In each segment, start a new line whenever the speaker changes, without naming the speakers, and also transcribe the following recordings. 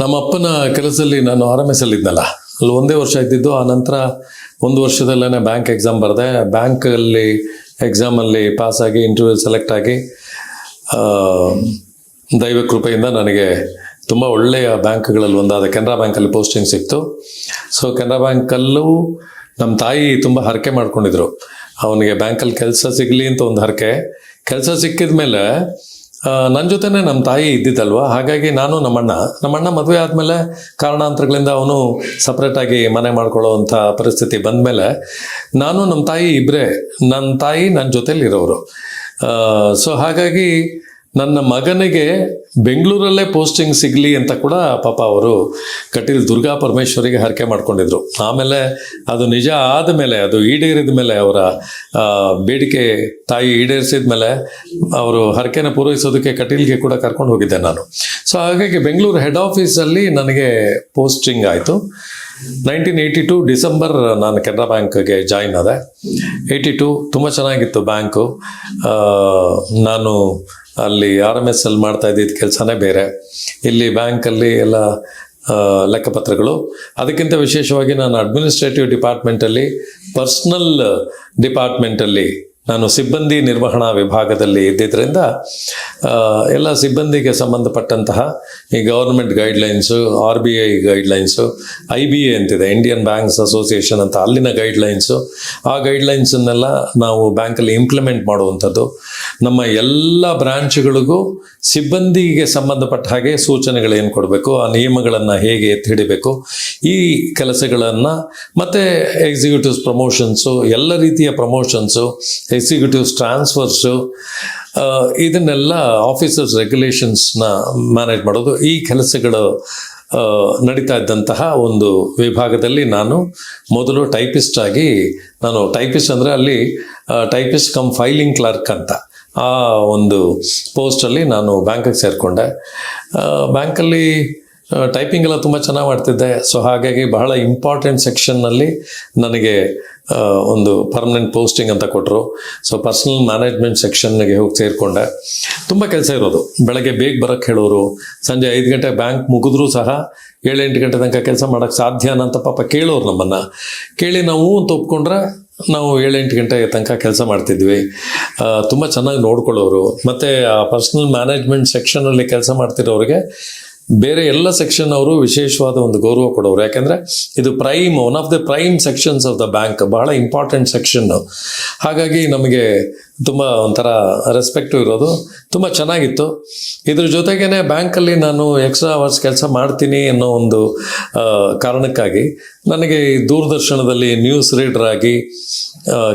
ನಮ್ಮ ಅಪ್ಪನ ಕೆಲಸದಲ್ಲಿ ನಾನು ಆರ್ ಎಂ ಎಸ್ ಅಲ್ಲಿ ಒಂದೇ ವರ್ಷ ಇದ್ದಿದ್ದು, ಆ ನಂತರ ಒಂದು ವರ್ಷದಲ್ಲೇ ಬ್ಯಾಂಕ್ ಎಕ್ಸಾಮ್ ಬರೆದೆ. ಬ್ಯಾಂಕಲ್ಲಿ ಎಕ್ಸಾಮಲ್ಲಿ ಪಾಸ್ ಆಗಿ ಇಂಟರ್ವ್ಯೂ ಸೆಲೆಕ್ಟ್ ಆಗಿ ದೈವ ಕೃಪೆಯಿಂದ ನನಗೆ ತುಂಬ ಒಳ್ಳೆಯ ಬ್ಯಾಂಕ್ಗಳಲ್ಲಿ ಒಂದಾದ ಕೆನರಾ ಬ್ಯಾಂಕಲ್ಲಿ ಪೋಸ್ಟಿಂಗ್ ಸಿಕ್ತು. ಸೊ ಕೆನರಾ ಬ್ಯಾಂಕಲ್ಲೂ ನಮ್ಮ ತಾಯಿ ತುಂಬ ಹರಕೆ ಮಾಡ್ಕೊಂಡಿದ್ರು. ಅವನಿಗೆ ಬ್ಯಾಂಕಲ್ಲಿ ಕೆಲಸ ಸಿಗಲಿ ಅಂತ ಒಂದು ಹರಕೆ. ಕೆಲಸ ಸಿಕ್ಕಿದ ಮೇಲೆ ನನ್ನ ಜೊತೆನೇ ನಮ್ಮ ತಾಯಿ ಇದ್ದಿದ್ದಲ್ವ? ಹಾಗಾಗಿ ನಾನು ನಮ್ಮಣ್ಣ. ನಮ್ಮಣ್ಣ ಮದುವೆ ಆದಮೇಲೆ ಕಾರಣಾಂತರಗಳಿಂದ ಅವನು ಸಪ್ರೇಟಾಗಿ ಮನೆ ಮಾಡ್ಕೊಳ್ಳೋವಂಥ ಪರಿಸ್ಥಿತಿ ಬಂದಮೇಲೆ ನಾನು ನಮ್ಮ ತಾಯಿ ಇಬ್ಬರೇ ನನ್ನ ತಾಯಿ ನನ್ನ ಜೊತೆಲಿ ಇರೋರು ಸೊ ಹಾಗಾಗಿ ನನ್ನ ಮಗನಿಗೆ ಬೆಂಗಳೂರಲ್ಲೇ ಪೋಸ್ಟಿಂಗ್ ಸಿಗಲಿ ಅಂತ ಕೂಡ ಪಾಪ ಅವರು ಕಟೀಲ್ ದುರ್ಗಾ ಪರಮೇಶ್ವರಿಗೆ ಹರಕೆ ಮಾಡ್ಕೊಂಡಿದ್ರು. ಆಮೇಲೆ ಅದು ನಿಜ ಆದ ಮೇಲೆ ಅದು ಈಡೇರಿದ ಮೇಲೆ ಅವರ ಬೇಡಿಕೆ ತಾಯಿ ಈಡೇರಿಸಿದ ಮೇಲೆ ಅವರು ಹರಕೆನ ಪೂರೈಸೋದಕ್ಕೆ ಕಟೀಲ್ಗೆ ಕೂಡ ಕರ್ಕೊಂಡು ಹೋಗಿದ್ದೆ ನಾನು. ಸೊ ಹಾಗಾಗಿ ಬೆಂಗಳೂರು ಹೆಡ್ ಆಫೀಸಲ್ಲಿ ನನಗೆ ಪೋಸ್ಟಿಂಗ್ ಆಯಿತು. ನೈನ್ಟೀನ್ ಏಯ್ಟಿ ಟು ಡಿಸೆಂಬರ್ ನಾನು ಕೆನರಾ ಬ್ಯಾಂಕ್ಗೆ ಜಾಯಿನ್ ಆದೆ. ಏಯ್ಟಿ ಟು, ತುಂಬ ಚೆನ್ನಾಗಿತ್ತು ಬ್ಯಾಂಕು. ನಾನು ಅಲ್ಲಿ ಆರ್ ಎಂ ಎಸ್ ಅಲ್ಲಿ ಮಾಡ್ತಾ ಇದ್ದಿದ್ದ ಕೆಲಸನೇ ಬೇರೆ. ಇಲ್ಲಿ ಬ್ಯಾಂಕಲ್ಲಿ ಎಲ್ಲ ಲೆಕ್ಕಪತ್ರಗಳು. ಅದಕ್ಕಿಂತ ವಿಶೇಷವಾಗಿ ನಾನು ಅಡ್ಮಿನಿಸ್ಟ್ರೇಟಿವ್ ಡಿಪಾರ್ಟ್ಮೆಂಟಲ್ಲಿ ಪರ್ಸ್ನಲ್ ಡಿಪಾರ್ಟ್ಮೆಂಟಲ್ಲಿ ನಾನು ಸಿಬ್ಬಂದಿ ನಿರ್ವಹಣಾ ವಿಭಾಗದಲ್ಲಿ ಇದ್ದಿದ್ದರಿಂದ ಎಲ್ಲ ಸಿಬ್ಬಂದಿಗೆ ಸಂಬಂಧಪಟ್ಟಂತಹ ಈ government guidelines R B I guidelines I B A ಅಂತಿದೆ ಇಂಡಿಯನ್ ಬ್ಯಾಂಕ್ಸ್ ಅಸೋಸಿಯೇಷನ್ ಅಂತ ಅಲ್ಲಿನ ಗೈಡ್ಲೈನ್ಸು ಆ ಗೈಡ್ಲೈನ್ಸನ್ನೆಲ್ಲ ನಾವು ಬ್ಯಾಂಕಲ್ಲಿ ಇಂಪ್ಲಿಮೆಂಟ್ ಮಾಡುವಂಥದ್ದು. ನಮ್ಮ ಎಲ್ಲ ಬ್ರಾಂಚ್ಗಳಿಗೂ ಸಿಬ್ಬಂದಿಗೆ ಸಂಬಂಧಪಟ್ಟ ಹಾಗೆ ಸೂಚನೆಗಳೇನು ಕೊಡಬೇಕು, ಆ ನಿಯಮಗಳನ್ನು ಹೇಗೆ ಎತ್ತಿ ಹಿಡಿಬೇಕು, ಈ ಕೆಲಸಗಳನ್ನು ಮತ್ತು ಎಕ್ಸಿಕ್ಯೂಟಿವ್ಸ್ ಪ್ರಮೋಷನ್ಸು ಎಲ್ಲ ರೀತಿಯ ಪ್ರಮೋಷನ್ಸು ಎಕ್ಸಿಕ್ಯೂಟಿವ್ಸ್ ಟ್ರಾನ್ಸ್ಫರ್ಸು ಇದನ್ನೆಲ್ಲ ಆಫೀಸರ್ಸ್ ರೆಗ್ಯುಲೇಷನ್ಸ್ನ ಮ್ಯಾನೇಜ್ ಮಾಡೋದು. ಈ ಕೆಲಸಗಳು ನಡೀತಾ ಇದ್ದಂತಹ ಒಂದು ವಿಭಾಗದಲ್ಲಿ ನಾನು ಮೊದಲು ಟೈಪಿಸ್ಟ್ ಆಗಿ, ನಾನು ಟೈಪಿಸ್ಟ್ ಅಂದರೆ ಅಲ್ಲಿ ಟೈಪಿಸ್ಟ್ ಕಮ್ ಫೈಲಿಂಗ್ ಕ್ಲರ್ಕ್ ಅಂತ ಆ ಒಂದು ಪೋಸ್ಟಲ್ಲಿ ನಾನು ಬ್ಯಾಂಕಿಗೆ ಸೇರಿಕೊಂಡೆ. ಬ್ಯಾಂಕಲ್ಲಿ ಟೈಪಿಂಗ್ ಎಲ್ಲ ತುಂಬ ಚೆನ್ನಾಗಿ ಮಾಡ್ತಿದ್ದೆ ಸೊ ಹಾಗಾಗಿ ಬಹಳ ಇಂಪಾರ್ಟೆಂಟ್ ಸೆಕ್ಷನ್ನಲ್ಲಿ ನನಗೆ ಒಂದು ಪರ್ಮನೆಂಟ್ ಪೋಸ್ಟಿಂಗ್ ಅಂತ ಕೊಟ್ಟರು ಸೊ ಪರ್ಸನಲ್ ಮ್ಯಾನೇಜ್ಮೆಂಟ್ ಸೆಕ್ಷನ್ಗೆ ಹೋಗಿ ಸೇರಿಕೊಂಡೆ. ತುಂಬ ಕೆಲಸ ಇರೋದು. ಬೆಳಗ್ಗೆ ಬೇಗ ಬರೋಕ್ಕೆ ಹೇಳೋರು, ಸಂಜೆ ಐದು ಗಂಟೆ ಬ್ಯಾಂಕ್ ಮುಗಿದ್ರೂ ಸಹ ಏಳೆಂಟು ಗಂಟೆ ತನಕ ಕೆಲಸ ಮಾಡೋಕ್ಕೆ ಸಾಧ್ಯನಾ ಅಂತ ಪಾಪ ಕೇಳೋರು ನಮ್ಮನ್ನು. ಕೇಳಿ ನಾವು ಅಂತ ಒಪ್ಕೊಂಡ್ರೆ ನಾವು ಏಳೆಂಟು ಗಂಟೆ ತನಕ ಕೆಲಸ ಮಾಡ್ತಿದ್ವಿ. ತುಂಬ ಚೆನ್ನಾಗಿ ನೋಡ್ಕೊಳ್ಳೋರು. ಮತ್ತು ಆ ಪರ್ಸನಲ್ ಮ್ಯಾನೇಜ್ಮೆಂಟ್ ಸೆಕ್ಷನಲ್ಲಿ ಕೆಲಸ ಮಾಡ್ತಿರೋರಿಗೆ ಬೇರೆ ಎಲ್ಲ ಸೆಕ್ಷನ್ ಅವರು ವಿಶೇಷವಾದ ಒಂದು ಗೌರವ ಕೊಡೋರು. ಯಾಕಂದ್ರೆ ಇದು prime one of the prime sections of the bank ಬಹಳ ಇಂಪಾರ್ಟೆಂಟ್ ಸೆಕ್ಷನ್ ಹಾಗಾಗಿ ನಮಗೆ ತುಂಬ ಒಂಥರ ರೆಸ್ಪೆಕ್ಟು ಇರೋದು. ತುಂಬ ಚೆನ್ನಾಗಿತ್ತು. ಇದ್ರ ಜೊತೆಗೇನೆ ಬ್ಯಾಂಕಲ್ಲಿ ನಾನು ಎಕ್ಸ್ಟ್ರಾ ಅವರ್ಸ್ ಕೆಲಸ ಮಾಡ್ತೀನಿ ಅನ್ನೋ ಒಂದು ಕಾರಣಕ್ಕಾಗಿ ನನಗೆ ದೂರದರ್ಶನದಲ್ಲಿ ನ್ಯೂಸ್ ರೀಡರ್ ಆಗಿ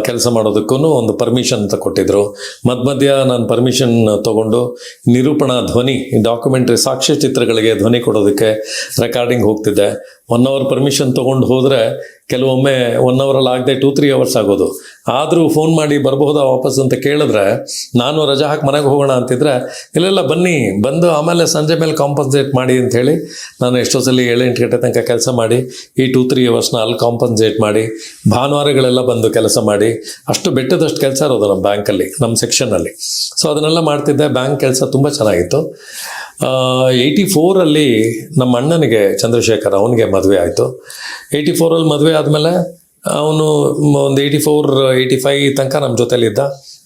ಕೆಲಸ ಮಾಡೋದಕ್ಕೂ ಒಂದು ಪರ್ಮಿಷನ್ ಅಂತ ಕೊಟ್ಟಿದ್ದರು ಮಧ್ಯ ಮಧ್ಯ ನಾನು ಪರ್ಮಿಷನ್ ತಗೊಂಡು ನಿರೂಪಣಾ ಧ್ವನಿ ಡಾಕ್ಯುಮೆಂಟ್ರಿ ಸಾಕ್ಷ್ಯಚಿತ್ರಗಳಿಗೆ ಧ್ವನಿ ಕೊಡೋದಕ್ಕೆ ರೆಕಾರ್ಡಿಂಗ್ ಹೋಗ್ತಿದ್ದೆ. ಒನ್ ಅವರ್ ಪರ್ಮಿಷನ್ ತೊಗೊಂಡು ಹೋದರೆ ಕೆಲವೊಮ್ಮೆ ಒನ್ ಅವರಲ್ಲಿ ಆಗದೆ ಟೂ ತ್ರೀ ಅವರ್ಸ್ ಆಗೋದು. ಆದರೂ ಫೋನ್ ಮಾಡಿ ಬರಬಹುದಾ ವಾಪಸ್ ಅಂತ ಕೇಳಿದ್ರೆ, ನಾನು ರಜಾ ಹಾಕಿ ಮನೆಗೆ ಹೋಗೋಣ ಅಂತಿದ್ರೆ ಇಲ್ಲೆಲ್ಲ ಬನ್ನಿ, ಬಂದು ಆಮೇಲೆ ಸಂಜೆ ಮೇಲೆ ಕಾಂಪನ್ಸೇಟ್ ಮಾಡಿ ಅಂತ ಹೇಳಿ ನಾನು ಎಷ್ಟೋ ಸಲ ಏಳೆಂಟು ಗಂಟೆ ತನಕ ಕೆಲಸ ಮಾಡಿ, ಈ ಟೂ ತ್ರೀ ಅವರ್ಸ್ನ ಅಲ್ಲಿ ಕಾಂಪನ್ಸೇಟ್ ಮಾಡಿ, ಭಾನುವಾರಗಳೆಲ್ಲ ಬಂದು ಕೆಲಸ ಮಾಡಿ, ಅಷ್ಟು ಬೆಟ್ಟದಷ್ಟು ಕೆಲಸ ಇರೋದು ನಮ್ಮ ಬ್ಯಾಂಕಲ್ಲಿ ನಮ್ಮ ಸೆಕ್ಷನಲ್ಲಿ ಸೊ ಅದನ್ನೆಲ್ಲ ಮಾಡ್ತಿದ್ದೆ ಬ್ಯಾಂಕ್ ಕೆಲಸ ತುಂಬ ಚೆನ್ನಾಗಿತ್ತು. ಏಯ್ಟಿ ಫೋರಲ್ಲಿ ನಮ್ಮ ಅಣ್ಣನಿಗೆ ಚಂದ್ರಶೇಖರ್, ಅವನಿಗೆ ಮದುವೆ ಆಯಿತು. ಏಯ್ಟಿ ಫೋರಲ್ಲಿ ಮದುವೆ ಆದಮೇಲೆ ಅವನು ಒಂದು ಏಯ್ಟಿ ಫೋರ್ ಏಯ್ಟಿ ಫೈವ್ ತನಕ ನಮ್ಮ ಜೊತೆಲಿದ್ದ.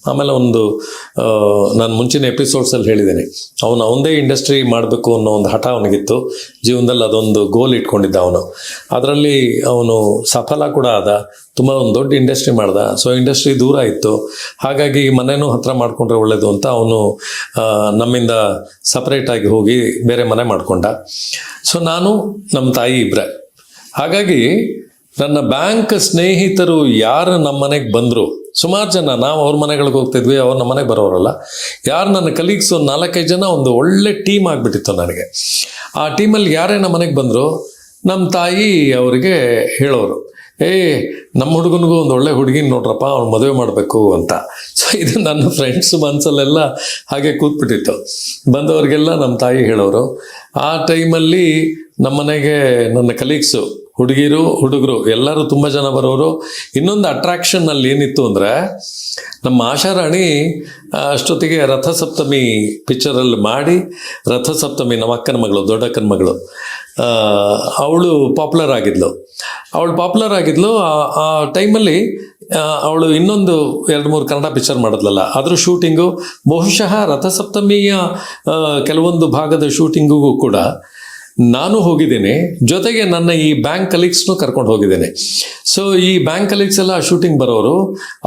ಆಮೇಲೆ ಒಂದು ನಾನು ಮುಂಚಿನ ಎಪಿಸೋಡ್ಸಲ್ಲಿ ಹೇಳಿದ್ದೀನಿ. ಅವನು ಅವನದೇ ಇಂಡಸ್ಟ್ರಿ ಮಾಡಬೇಕು ಅನ್ನೋ ಒಂದು ಹಠ ಅವನಿಗಿತ್ತು. ಜೀವನದಲ್ಲಿ ಅದೊಂದು ಗೋಲ್ ಇಟ್ಕೊಂಡಿದ್ದ ಅವನು. ಅದರಲ್ಲಿ ಅವನು ಸಫಲ ಕೂಡ ಆದ. ತುಂಬ ಒಂದು ದೊಡ್ಡ ಇಂಡಸ್ಟ್ರಿ ಮಾಡ್ದ. ಸೊ ಇಂಡಸ್ಟ್ರಿ ದೂರ ಇತ್ತು. ಹಾಗಾಗಿ ಮನೆಯೂ ಹತ್ರ ಮಾಡಿಕೊಂಡ್ರೆ ಒಳ್ಳೆಯದು ಅಂತ ಅವನು ನಮ್ಮಿಂದ ಸಪ್ರೇಟಾಗಿ ಹೋಗಿ ಬೇರೆ ಮನೆ ಮಾಡಿಕೊಂಡ. ಸೊ ನಾನು, ನಮ್ಮ ತಾಯಿ ಇಬ್ಬರೇ ಹಾಗಾಗಿ ನನ್ನ ಬ್ಯಾಂಕ್ ಸ್ನೇಹಿತರು ಯಾರು ನಮ್ಮ ಮನೆಗೆ ಬಂದರು? ಸುಮಾರು ಜನ, ನಾವು ಅವ್ರ ಮನೆಗಳಿಗೆ ಹೋಗ್ತಿದ್ವಿ, ಅವ್ರು ನಮ್ಮ ಮನೆಗೆ ಬರೋರಲ್ಲ. ಯಾರು ನನ್ನ ಕಲೀಗ್ಸ್ ಒಂದು ನಾಲ್ಕೈದು ಜನ ಒಂದು ಒಳ್ಳೆ ಟೀಮ್ ಆಗಿಬಿಟ್ಟಿತ್ತು ನನಗೆ. ಆ ಟೀಮಲ್ಲಿ ಯಾರೇ ನಮ್ಮ ಮನೆಗೆ ಬಂದರು ನಮ್ಮ ತಾಯಿ ಅವರಿಗೆ ಹೇಳೋರು, ಏ ನಮ್ಮ ಹುಡುಗನಿಗೂ ಒಂದು ಒಳ್ಳೆ ಹುಡುಗಿನ ನೋಡ್ರಪ್ಪ, ಅವ್ನು ಮದುವೆ ಮಾಡಬೇಕು ಅಂತ. ಸೊ ಇದು ನನ್ನ ಫ್ರೆಂಡ್ಸ್ ಮನಸ್ಸಲ್ಲೆಲ್ಲ ಹಾಗೆ ಕೂತ್ಬಿಟ್ಟಿತ್ತು. ಬಂದವರಿಗೆಲ್ಲ ನಮ್ಮ ತಾಯಿ ಹೇಳೋರು. ಆ ಟೈಮಲ್ಲಿ ನಮ್ಮ ಮನೆಗೆ ನನ್ನ ಕಲೀಗ್ಸು ಹುಡುಗಿರು, ಹುಡುಗರು, ಎಲ್ಲರೂ ತುಂಬ ಜನ ಬರೋರು. ಇನ್ನೊಂದು ಅಟ್ರಾಕ್ಷನ್ ಅಲ್ಲಿ ಏನಿತ್ತು ಅಂದರೆ, ನಮ್ಮ ಆಶಾರಾಣಿ ಅಷ್ಟೊತ್ತಿಗೆ ರಥಸಪ್ತಮಿ ಪಿಕ್ಚರಲ್ಲಿ ಮಾಡಿ, ರಥಸಪ್ತಮಿ ನಮ್ಮ ಅಕ್ಕನ ಮಗಳು, ದೊಡ್ಡಕ್ಕನ ಮಗಳು. ಅವಳು ಪಾಪ್ಯುಲರ್ ಆಗಿದ್ಲು. ಅವಳು ಪಾಪ್ಯುಲರ್ ಆಗಿದ್ಲು, ಆ ಟೈಮಲ್ಲಿ ಅವಳು ಇನ್ನೊಂದು ಎರಡು ಮೂರು ಕನ್ನಡ ಪಿಕ್ಚರ್ ಮಾಡಿದ್ಲಲ್ಲ, ಅದ್ರ ಶೂಟಿಂಗು ಬಹುಶಃ ರಥಸಪ್ತಮಿಯ ಕೆಲವೊಂದು ಭಾಗದ ಶೂಟಿಂಗಿಗೂ ಕೂಡ ನಾನು ಹೋಗಿದ್ದೇನೆ, ಜೊತೆಗೆ ನನ್ನ ಈ ಬ್ಯಾಂಕ್ ಕಲೀಗ್ಸ್ನು ಕರ್ಕೊಂಡು ಹೋಗಿದ್ದೇನೆ. ಸೊ ಈ ಬ್ಯಾಂಕ್ ಕಲೀಗ್ಸ್ ಎಲ್ಲ ಶೂಟಿಂಗ್ ಬರೋರು,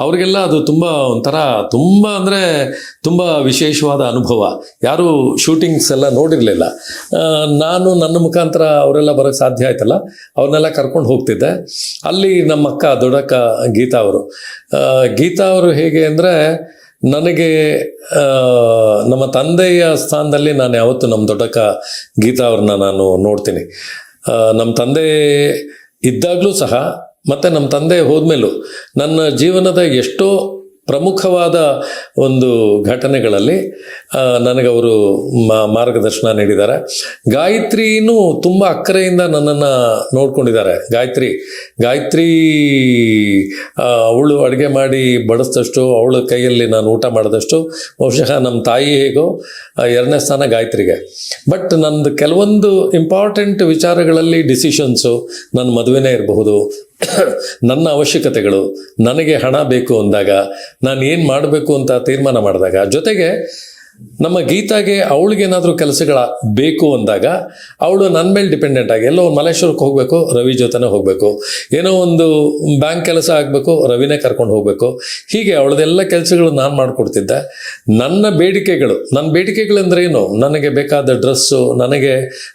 ಅವರಿಗೆಲ್ಲ ಅದು ತುಂಬ ಒಂಥರ, ತುಂಬ ಅಂದರೆ ತುಂಬ ವಿಶೇಷವಾದ ಅನುಭವ. ಯಾರು ಶೂಟಿಂಗ್ಸ್ ಎಲ್ಲ ನೋಡಿರಲಿಲ್ಲ. ನಾನು ನನ್ನ ಮುಖಾಂತರ ಅವರೆಲ್ಲ ಬರೋಕ್ಕೆ ಸಾಧ್ಯ ಆಯ್ತಲ್ಲ, ಅವ್ರನ್ನೆಲ್ಲ ಕರ್ಕೊಂಡು ಹೋಗ್ತಿದ್ದೆ. ಅಲ್ಲಿ ನಮ್ಮ ಅಕ್ಕ ದೊಡ್ಡಕ್ಕ ಗೀತಾ ಅವರು. ಗೀತಾ ಅವರು ಹೇಗೆ ಅಂದರೆ ನನಗೆ ನಮ್ಮ ತಂದೆಯ ಸ್ಥಾನದಲ್ಲಿ ನಾನು ಯಾವತ್ತು ನಮ್ಮ ದೊಡ್ಡಕ್ಕ ಗೀತಾ ಅವ್ರನ್ನ ನಾನು ನೋಡ್ತೀನಿ. ನಮ್ಮ ತಂದೆ ಇದ್ದಾಗಲೂ ಸಹ, ಮತ್ತು ನಮ್ಮ ತಂದೆ ಹೋದ್ಮೇಲೂ ನನ್ನ ಜೀವನದ ಎಷ್ಟೋ ಪ್ರಮುಖವಾದ ಒಂದು ಘಟನೆಗಳಲ್ಲಿ ನನಗವರು ಮಾರ್ಗದರ್ಶನ ನೀಡಿದ್ದಾರೆ. ಗಾಯತ್ರಿನೂ ತುಂಬ ಅಕ್ಕರೆಯಿಂದ ನನ್ನನ್ನು ನೋಡ್ಕೊಂಡಿದ್ದಾರೆ. ಗಾಯತ್ರಿ ಗಾಯತ್ರಿ ಅವಳು ಅಡುಗೆ ಮಾಡಿ ಬಡಿಸಿದಷ್ಟು ಅವಳ ಕೈಯಲ್ಲಿ ನಾನು ಊಟ ಮಾಡಿದಷ್ಟು, ಬಹುಶಃ ನಮ್ಮ ತಾಯಿ ಹೇಗೋ ಎರಡನೇ ಸ್ಥಾನ ಗಾಯತ್ರಿಗೆ. ಬಟ್ ನಂದು ಕೆಲವೊಂದು ಇಂಪಾರ್ಟೆಂಟ್ ವಿಚಾರಗಳಲ್ಲಿ ಡಿಸಿಷನ್ಸು ನನ್ನ ಮದುವೆನೇ ಇರಬಹುದು ನನ್ನ ಅವಶ್ಯಕತೆಗಳು ನನಗೆ ಹಣ ಬೇಕು ಅಂದಾಗ ನಾನು ಏನು ಮಾಡಬೇಕು ಅಂತ ತೀರ್ಮಾನ ಮಾಡಿದಾಗ ಜೊತೆಗೆ ನಮ್ಮ ಗೀತಾಗೆ ಅವಳಿಗೇನಾದರೂ ಕೆಲಸಗಳ ಬೇಕು ಅಂದಾಗ ಅವಳು ನನ್ನ ಮೇಲೆ ಡಿಪೆಂಡೆಂಟ್ ಆಗಿ ಎಲ್ಲೋ ಮಲೇಶ್ವರಕ್ಕೆ ಹೋಗಬೇಕು, ರವಿ ಜೊತೆನೇ ಹೋಗಬೇಕು. ಏನೋ ಒಂದು ಬ್ಯಾಂಕ್ ಕೆಲಸ ಆಗಬೇಕು, ರವಿನೇ ಕರ್ಕೊಂಡು ಹೋಗಬೇಕು. ಹೀಗೆ ಅವಳದೆಲ್ಲ ಕೆಲಸಗಳು ನಾನು ಮಾಡಿಕೊಡ್ತಿದ್ದೆ. ನನ್ನ ಬೇಡಿಕೆಗಳು ನನ್ನ ಬೇಡಿಕೆಗಳೆಂದ್ರೆ ಏನು? ನನಗೆ ಬೇಕಾದ ಡ್ರೆಸ್ಸು, ನನಗೆ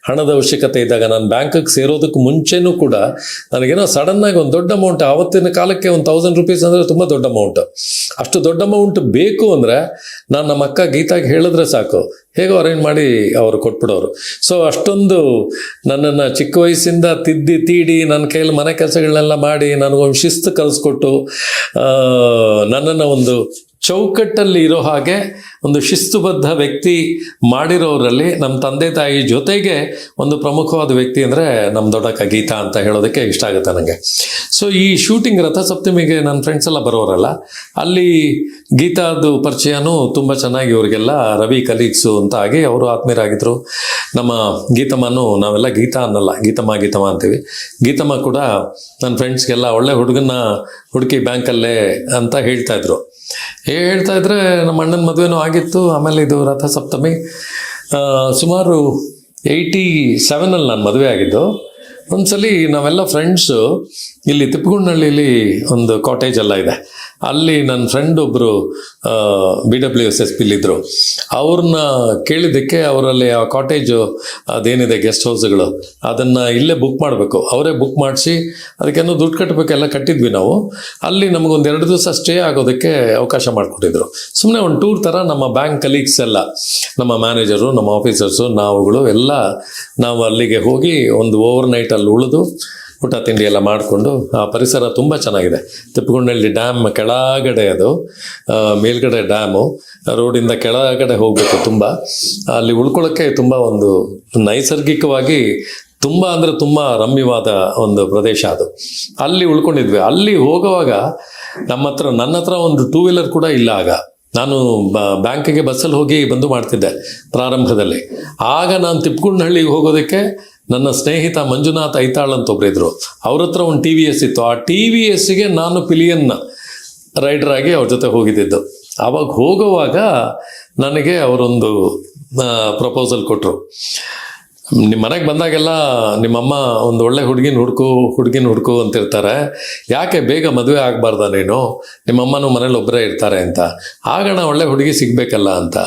ಹಣದ ಅವಶ್ಯಕತೆ ಇದ್ದಾಗ ನಾನು ಬ್ಯಾಂಕಿಗೆ ಸೇರೋದಕ್ಕೆ ಮುಂಚೆನೂ ಕೂಡ ನನಗೇನೋ ಸಡನ್ನಾಗಿ ಒಂದು ದೊಡ್ಡ ಅಮೌಂಟ್ ಆವತ್ತಿನ ಕಾಲಕ್ಕೆ ಒಂದು ತೌಸಂಡ್ ರುಪೀಸ್ ಅಂದರೆ ತುಂಬ ದೊಡ್ಡ ಅಮೌಂಟ್ ಅಷ್ಟು ದೊಡ್ಡ ಅಮೌಂಟ್ ಬೇಕು ಅಂದರೆ ನಾನು ನಮ್ಮ ಅಕ್ಕ ಗೀತಾಗೆ ಹೇಳಿದ್ರೆ ಸಾಕು. ಹೇಗೋ ಅರೇಂಜ್ ಮಾಡಿ ಅವರು ಕೊಟ್ಬಿಡೋರು. ಸೊ ಅಷ್ಟೊಂದು ನನ್ನನ್ನು ಚಿಕ್ಕ ವಯಸ್ಸಿಂದ ತಿದ್ದಿ, ತೀಡಿ ನನ್ನ ಕೈಯಲ್ಲಿ ಮನೆ ಕೆಲಸಗಳನ್ನೆಲ್ಲ ಮಾಡಿ ನನಗೊಂದು ಶಿಸ್ತು ಕಲಿಸ್ಕೊಟ್ಟು ನನ್ನನ್ನು ಒಂದು ಚೌಕಟ್ಟಲ್ಲಿ ಇರೋ ಹಾಗೆ ಒಂದು ಶಿಸ್ತುಬದ್ಧ ವ್ಯಕ್ತಿ ಮಾಡಿರೋರಲ್ಲಿ ನಮ್ಮ ತಂದೆ ತಾಯಿ ಜೊತೆಗೆ ಒಂದು ಪ್ರಮುಖವಾದ ವ್ಯಕ್ತಿ ಅಂದರೆ ನಮ್ಮ ದೊಡ್ಡಕ್ಕ ಗೀತಾ ಅಂತ ಹೇಳೋದಕ್ಕೆ ಇಷ್ಟ ಆಗುತ್ತೆ ನನಗೆ. ಸೊ ಈ ಶೂಟಿಂಗ್ ರಥಸಪ್ತಮಿಗೆ ನನ್ನ ಫ್ರೆಂಡ್ಸ್ ಎಲ್ಲ ಬರೋರಲ್ಲ, ಅಲ್ಲಿ ಗೀತಾದು ಪರಿಚಯನೂ ತುಂಬ ಚೆನ್ನಾಗಿ ಇವರಿಗೆಲ್ಲ ರವಿ ಕಲೀಗ್ಸು ಅಂತ ಆಗಿ ಅವರು ಆತ್ಮೀಯರಾಗಿದ್ದರು ನಮ್ಮ ಗೀತಮ್ಮನೂ ನಾವೆಲ್ಲ ಗೀತಾ ಅನ್ನಲ್ಲ, ಗೀತಮ್ಮ ಗೀತಮ್ಮ ಅಂತೀವಿ. ಗೀತಮ್ಮ ಕೂಡ ನನ್ನ ಫ್ರೆಂಡ್ಸ್ಗೆಲ್ಲ ಒಳ್ಳೆ ಹುಡುಗನ ಹುಡುಕಿ ಬ್ಯಾಂಕಲ್ಲೇ ಅಂತ ಹೇಳ್ತಾ ಇದ್ರು. ಹೇಳ್ತಾ ಇದ್ರೆ ನಮ್ಮ ಅಣ್ಣನ ಮದುವೆನೂ ಆಗಿತ್ತು. ಆಮೇಲೆ ಇದು ರಥಸಪ್ತಮಿ. ಸಪ್ತಮಿ ಸುಮಾರು ಏಯ್ಟಿ ಸೆವೆನಲ್ಲಿ ನಾನು ಮದುವೆ ಆಗಿದ್ದು. ಒಂದ್ಸಲಿ ನಾವೆಲ್ಲ ಫ್ರೆಂಡ್ಸು ಇಲ್ಲಿ ತಿಪ್ಪಗುಂಡಹಳ್ಳಿಲಿ ಒಂದು ಕಾಟೇಜ್ ಎಲ್ಲ ಇದೆ. ಅಲ್ಲಿ ನನ್ನ ಫ್ರೆಂಡ್ ಒಬ್ಬರು ಬಿ ಡಬ್ಲ್ಯೂ ಎಸ್ ಎಸ್ ಪಿಲಿದ್ದರು ಅವ್ರನ್ನ ಕೇಳಿದ್ದಕ್ಕೆ ಅವರಲ್ಲಿ ಆ ಕಾಟೇಜು ಅದೇನಿದೆ ಗೆಸ್ಟ್ ಹೌಸ್ಗಳು ಅದನ್ನು ಇಲ್ಲೇ ಬುಕ್ ಮಾಡಬೇಕು. ಅವರೇ ಬುಕ್ ಮಾಡಿಸಿ ಅದಕ್ಕೇನೋ ದುಡ್ಡು ಕಟ್ಟಬೇಕೆಲ್ಲ ಕಟ್ಟಿದ್ವಿ ನಾವು. ಅಲ್ಲಿ ನಮಗೊಂದು ಎರಡು ದಿವಸ ಸ್ಟೇ ಆಗೋದಕ್ಕೆ ಅವಕಾಶ ಮಾಡಿಕೊಟ್ಟಿದ್ರು. ಸುಮ್ಮನೆ ಒಂದು ಟೂರ್ ಥರ ನಮ್ಮ ಬ್ಯಾಂಕ್ ಕಲೀಗ್ಸ್ ಎಲ್ಲ, ನಮ್ಮ ಮ್ಯಾನೇಜರು ನಮ್ಮ ಆಫೀಸರ್ಸು ನಾವುಗಳು ಎಲ್ಲ, ನಾವು ಅಲ್ಲಿಗೆ ಹೋಗಿ ಒಂದು ಓವರ್ ನೈಟ್ ಅಲ್ಲಿ ಉಳಿದು ಊಟ ತಿಂಡಿ ಎಲ್ಲ ಮಾಡಿಕೊಂಡು, ಆ ಪರಿಸರ ತುಂಬ ಚೆನ್ನಾಗಿದೆ. ತಿಪ್ಪಗುಂಡಳ್ಳಿ ಡ್ಯಾಮ್ ಕೆಳಗಡೆ ಅದು ಮೇಲ್ಗಡೆ ಡ್ಯಾಮು, ರೋಡಿಂದ ಕೆಳಗಡೆ ಹೋಗಬೇಕು ತುಂಬ. ಅಲ್ಲಿ ಉಳ್ಕೊಳ್ಳೋಕ್ಕೆ ತುಂಬ ಒಂದು ನೈಸರ್ಗಿಕವಾಗಿ ತುಂಬ ಅಂದರೆ ತುಂಬ ರಮ್ಯವಾದ ಒಂದು ಪ್ರದೇಶ ಅದು. ಅಲ್ಲಿ ಉಳ್ಕೊಂಡಿದ್ವಿ. ಅಲ್ಲಿ ಹೋಗುವಾಗ ನಮ್ಮ ಹತ್ರ, ನನ್ನ ಹತ್ರ ಒಂದು ಟೂ ವೀಲರ್ ಕೂಡ ಇಲ್ಲ ಆಗ. ನಾನು ಬ- ಬ್ಯಾಂಕಿಗೆ ಬಸ್ಸಲ್ಲಿ ಹೋಗಿ ಬಂದು ಮಾಡ್ತಿದ್ದೆ ಪ್ರಾರಂಭದಲ್ಲಿ. ಆಗ ನಾನು ತಿಪ್ಕೊಂಡಹಳ್ಳಿಗೆ ಹೋಗೋದಕ್ಕೆ ನನ್ನ ಸ್ನೇಹಿತ ಮಂಜುನಾಥ್ ಐತಾಳ್ ಅಂತ ಒಬ್ಬರಿದ್ರು ಅವ್ರ ಹತ್ರ ಒಂದು ಟಿ ವಿ ಎಸ್ ಇತ್ತು. ಆ ಟಿ ವಿ ನಾನು ಪಿಲಿಯನ್ನ ರೈಡರ್ ಆಗಿ ಅವ್ರ ಜೊತೆ ಹೋಗಿದ್ದಿದ್ದು. ಆವಾಗ ಹೋಗುವಾಗ ನನಗೆ ಅವರೊಂದು ಪ್ರಪೋಸಲ್ ಕೊಟ್ಟರು ನಿಮ್ಮ ಮನೆಗೆ ಬಂದಾಗೆಲ್ಲ ನಿಮ್ಮಮ್ಮ ಒಂದು ಒಳ್ಳೆ ಹುಡುಗಿನ ಹುಡುಕು ಹುಡುಗಿನ ಹುಡುಕು ಅಂತಿರ್ತಾರೆ. ಯಾಕೆ ಬೇಗ ಮದುವೆ ಆಗಬಾರ್ದ ನೀನು? ನಿಮ್ಮಮ್ಮನೂ ಮನೇಲಿ ಒಬ್ಬರೇ ಇರ್ತಾರೆ ಅಂತ. ಆಗೋಣ ಒಳ್ಳೆ ಹುಡುಗಿ ಸಿಗಬೇಕಲ್ಲ ಅಂತ.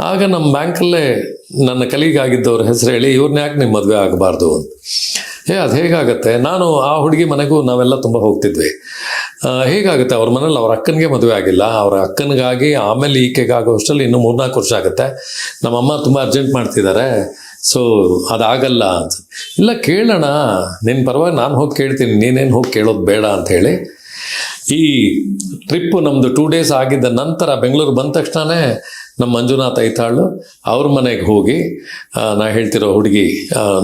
ಆಗ ನಮ್ಮ ಬ್ಯಾಂಕಲ್ಲೇ ನನ್ನ ಕಲೀಗಾಗಿದ್ದವ್ರ ಹೆಸರು ಹೇಳಿ ಇವ್ರನ್ನ ಯಾಕೆ ನಿಮ್ಮ ಮದುವೆ ಆಗಬಾರ್ದು ಅಂತ. ಏ ಅದು ಹೇಗಾಗತ್ತೆ? ನಾನು ಆ ಹುಡುಗಿ ಮನೆಗೂ ನಾವೆಲ್ಲ ತುಂಬ ಹೋಗ್ತಿದ್ವಿ. ಹೇಗಾಗುತ್ತೆ? ಅವ್ರ ಮನೇಲಿ ಅವ್ರ ಅಕ್ಕನಿಗೆ ಮದುವೆ ಆಗಿಲ್ಲ. ಅವ್ರ ಅಕ್ಕನಿಗಾಗಿ ಆಮೇಲೆ ಈಕೆಗಾಗೋ ಅಷ್ಟರಲ್ಲಿ ಇನ್ನೂ ಮೂರ್ನಾಲ್ಕು ವರ್ಷ ಆಗುತ್ತೆ. ನಮ್ಮಮ್ಮ ತುಂಬ ಅರ್ಜೆಂಟ್ ಮಾಡ್ತಿದ್ದಾರೆ ಸೊ ಅದಾಗಲ್ಲ ಅಂತ. ಇಲ್ಲ, ಕೇಳೋಣ. ನಿನ್ನ ಪರವಾಗಿ ನಾನು ಹೋಗಿ ಕೇಳ್ತೀನಿ. ನೀನೇನು ಹೋಗಿ ಕೇಳೋದು ಬೇಡ ಅಂತ ಹೇಳಿ. ಈ ಟ್ರಿಪ್ಪು ನಮ್ಮದು ಟೂ ಡೇಸ್ ಆಗಿದ್ದ ನಂತರ ಬೆಂಗಳೂರು ಬಂದ ತಕ್ಷಣವೇ ನಮ್ಮ ಮಂಜುನಾಥ್ ಐತಾಳು ಅವ್ರ ಮನೆಗೆ ಹೋಗಿ ನಾ ಹೇಳ್ತಿರೋ ಹುಡುಗಿ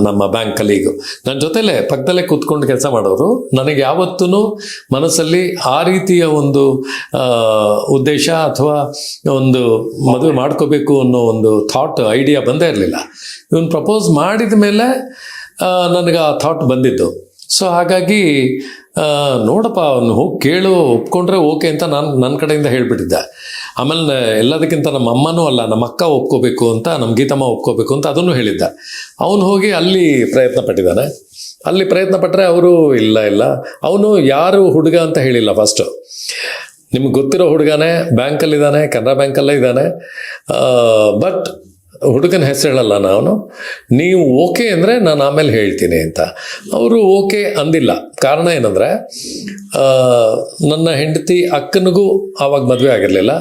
ನಮ್ಮ ಬ್ಯಾಂಕ್ ಕಲೀಗು ನನ್ನ ಜೊತೆಲೆ ಪಕ್ಕದಲ್ಲೇ ಕೂತ್ಕೊಂಡು ಕೆಲಸ ಮಾಡೋರು. ನನಗೆ ಯಾವತ್ತೂ ಮನಸ್ಸಲ್ಲಿ ಆ ರೀತಿಯ ಒಂದು ಉದ್ದೇಶ ಅಥವಾ ಒಂದು ಮದುವೆ ಮಾಡ್ಕೋಬೇಕು ಅನ್ನೋ ಒಂದು ಥಾಟ್ ಐಡಿಯಾ ಬಂದೇ ಇರಲಿಲ್ಲ. ಇವನು ಪ್ರಪೋಸ್ ಮಾಡಿದ ಮೇಲೆ ನನಗೆ ಆ ಥಾಟ್ ಬಂದಿದ್ದು. ಸೊ ಹಾಗಾಗಿ ನೋಡಪ್ಪ, ಅವನು ಹೋಗಿ ಕೇಳು, ಒಪ್ಕೊಂಡ್ರೆ ಓಕೆ ಅಂತ ನಾನು ನನ್ನ ಕಡೆಯಿಂದ ಹೇಳಿಬಿಟ್ಟಿದ್ದೆ. ಆಮೇಲೆ ಎಲ್ಲದಕ್ಕಿಂತ ನಮ್ಮ ಅಮ್ಮನೂ ಅಲ್ಲ, ನಮ್ಮ ಅಕ್ಕ ಒಪ್ಕೋಬೇಕು ಅಂತ, ನಮ್ಮ ಗೀತಮ್ಮ ಒಪ್ಕೋಬೇಕು ಅಂತ ಅದನ್ನು ಹೇಳಿದ್ದ. ಅವನು ಹೋಗಿ ಅಲ್ಲಿ ಪ್ರಯತ್ನ ಪಟ್ಟಿದ್ದಾನೆ. ಅಲ್ಲಿ ಪ್ರಯತ್ನ ಪಟ್ಟರೆ ಅವರು, ಇಲ್ಲ ಇಲ್ಲ. ಅವನು ಯಾರು ಹುಡುಗ ಅಂತ ಹೇಳಿಲ್ಲ ಫಸ್ಟು ನಿಮ್ಗೆ ಗೊತ್ತಿರೋ ಹುಡುಗನೇ ಬ್ಯಾಂಕಲ್ಲಿದ್ದಾನೆ ಕೆನರಾ ಬ್ಯಾಂಕಲ್ಲೇ ಇದ್ದಾನೆ. ಬಟ್ ಹುಡುಗನ ಹೆಸರು ಹೇಳಲ್ಲ ನಾನು. ನೀವು ಓಕೆ ಅಂದರೆ ನಾನು ಆಮೇಲೆ ಹೇಳ್ತೀನಿ ಅಂತ. ಅವರು ಓಕೆ ಅಂದಿಲ್ಲ. ಕಾರಣ ಏನಂದರೆ ನನ್ನ ಹೆಂಡತಿ ಅಕ್ಕನಿಗೂ ಆವಾಗ ಮದುವೆ ಆಗಿರಲಿಲ್ಲ.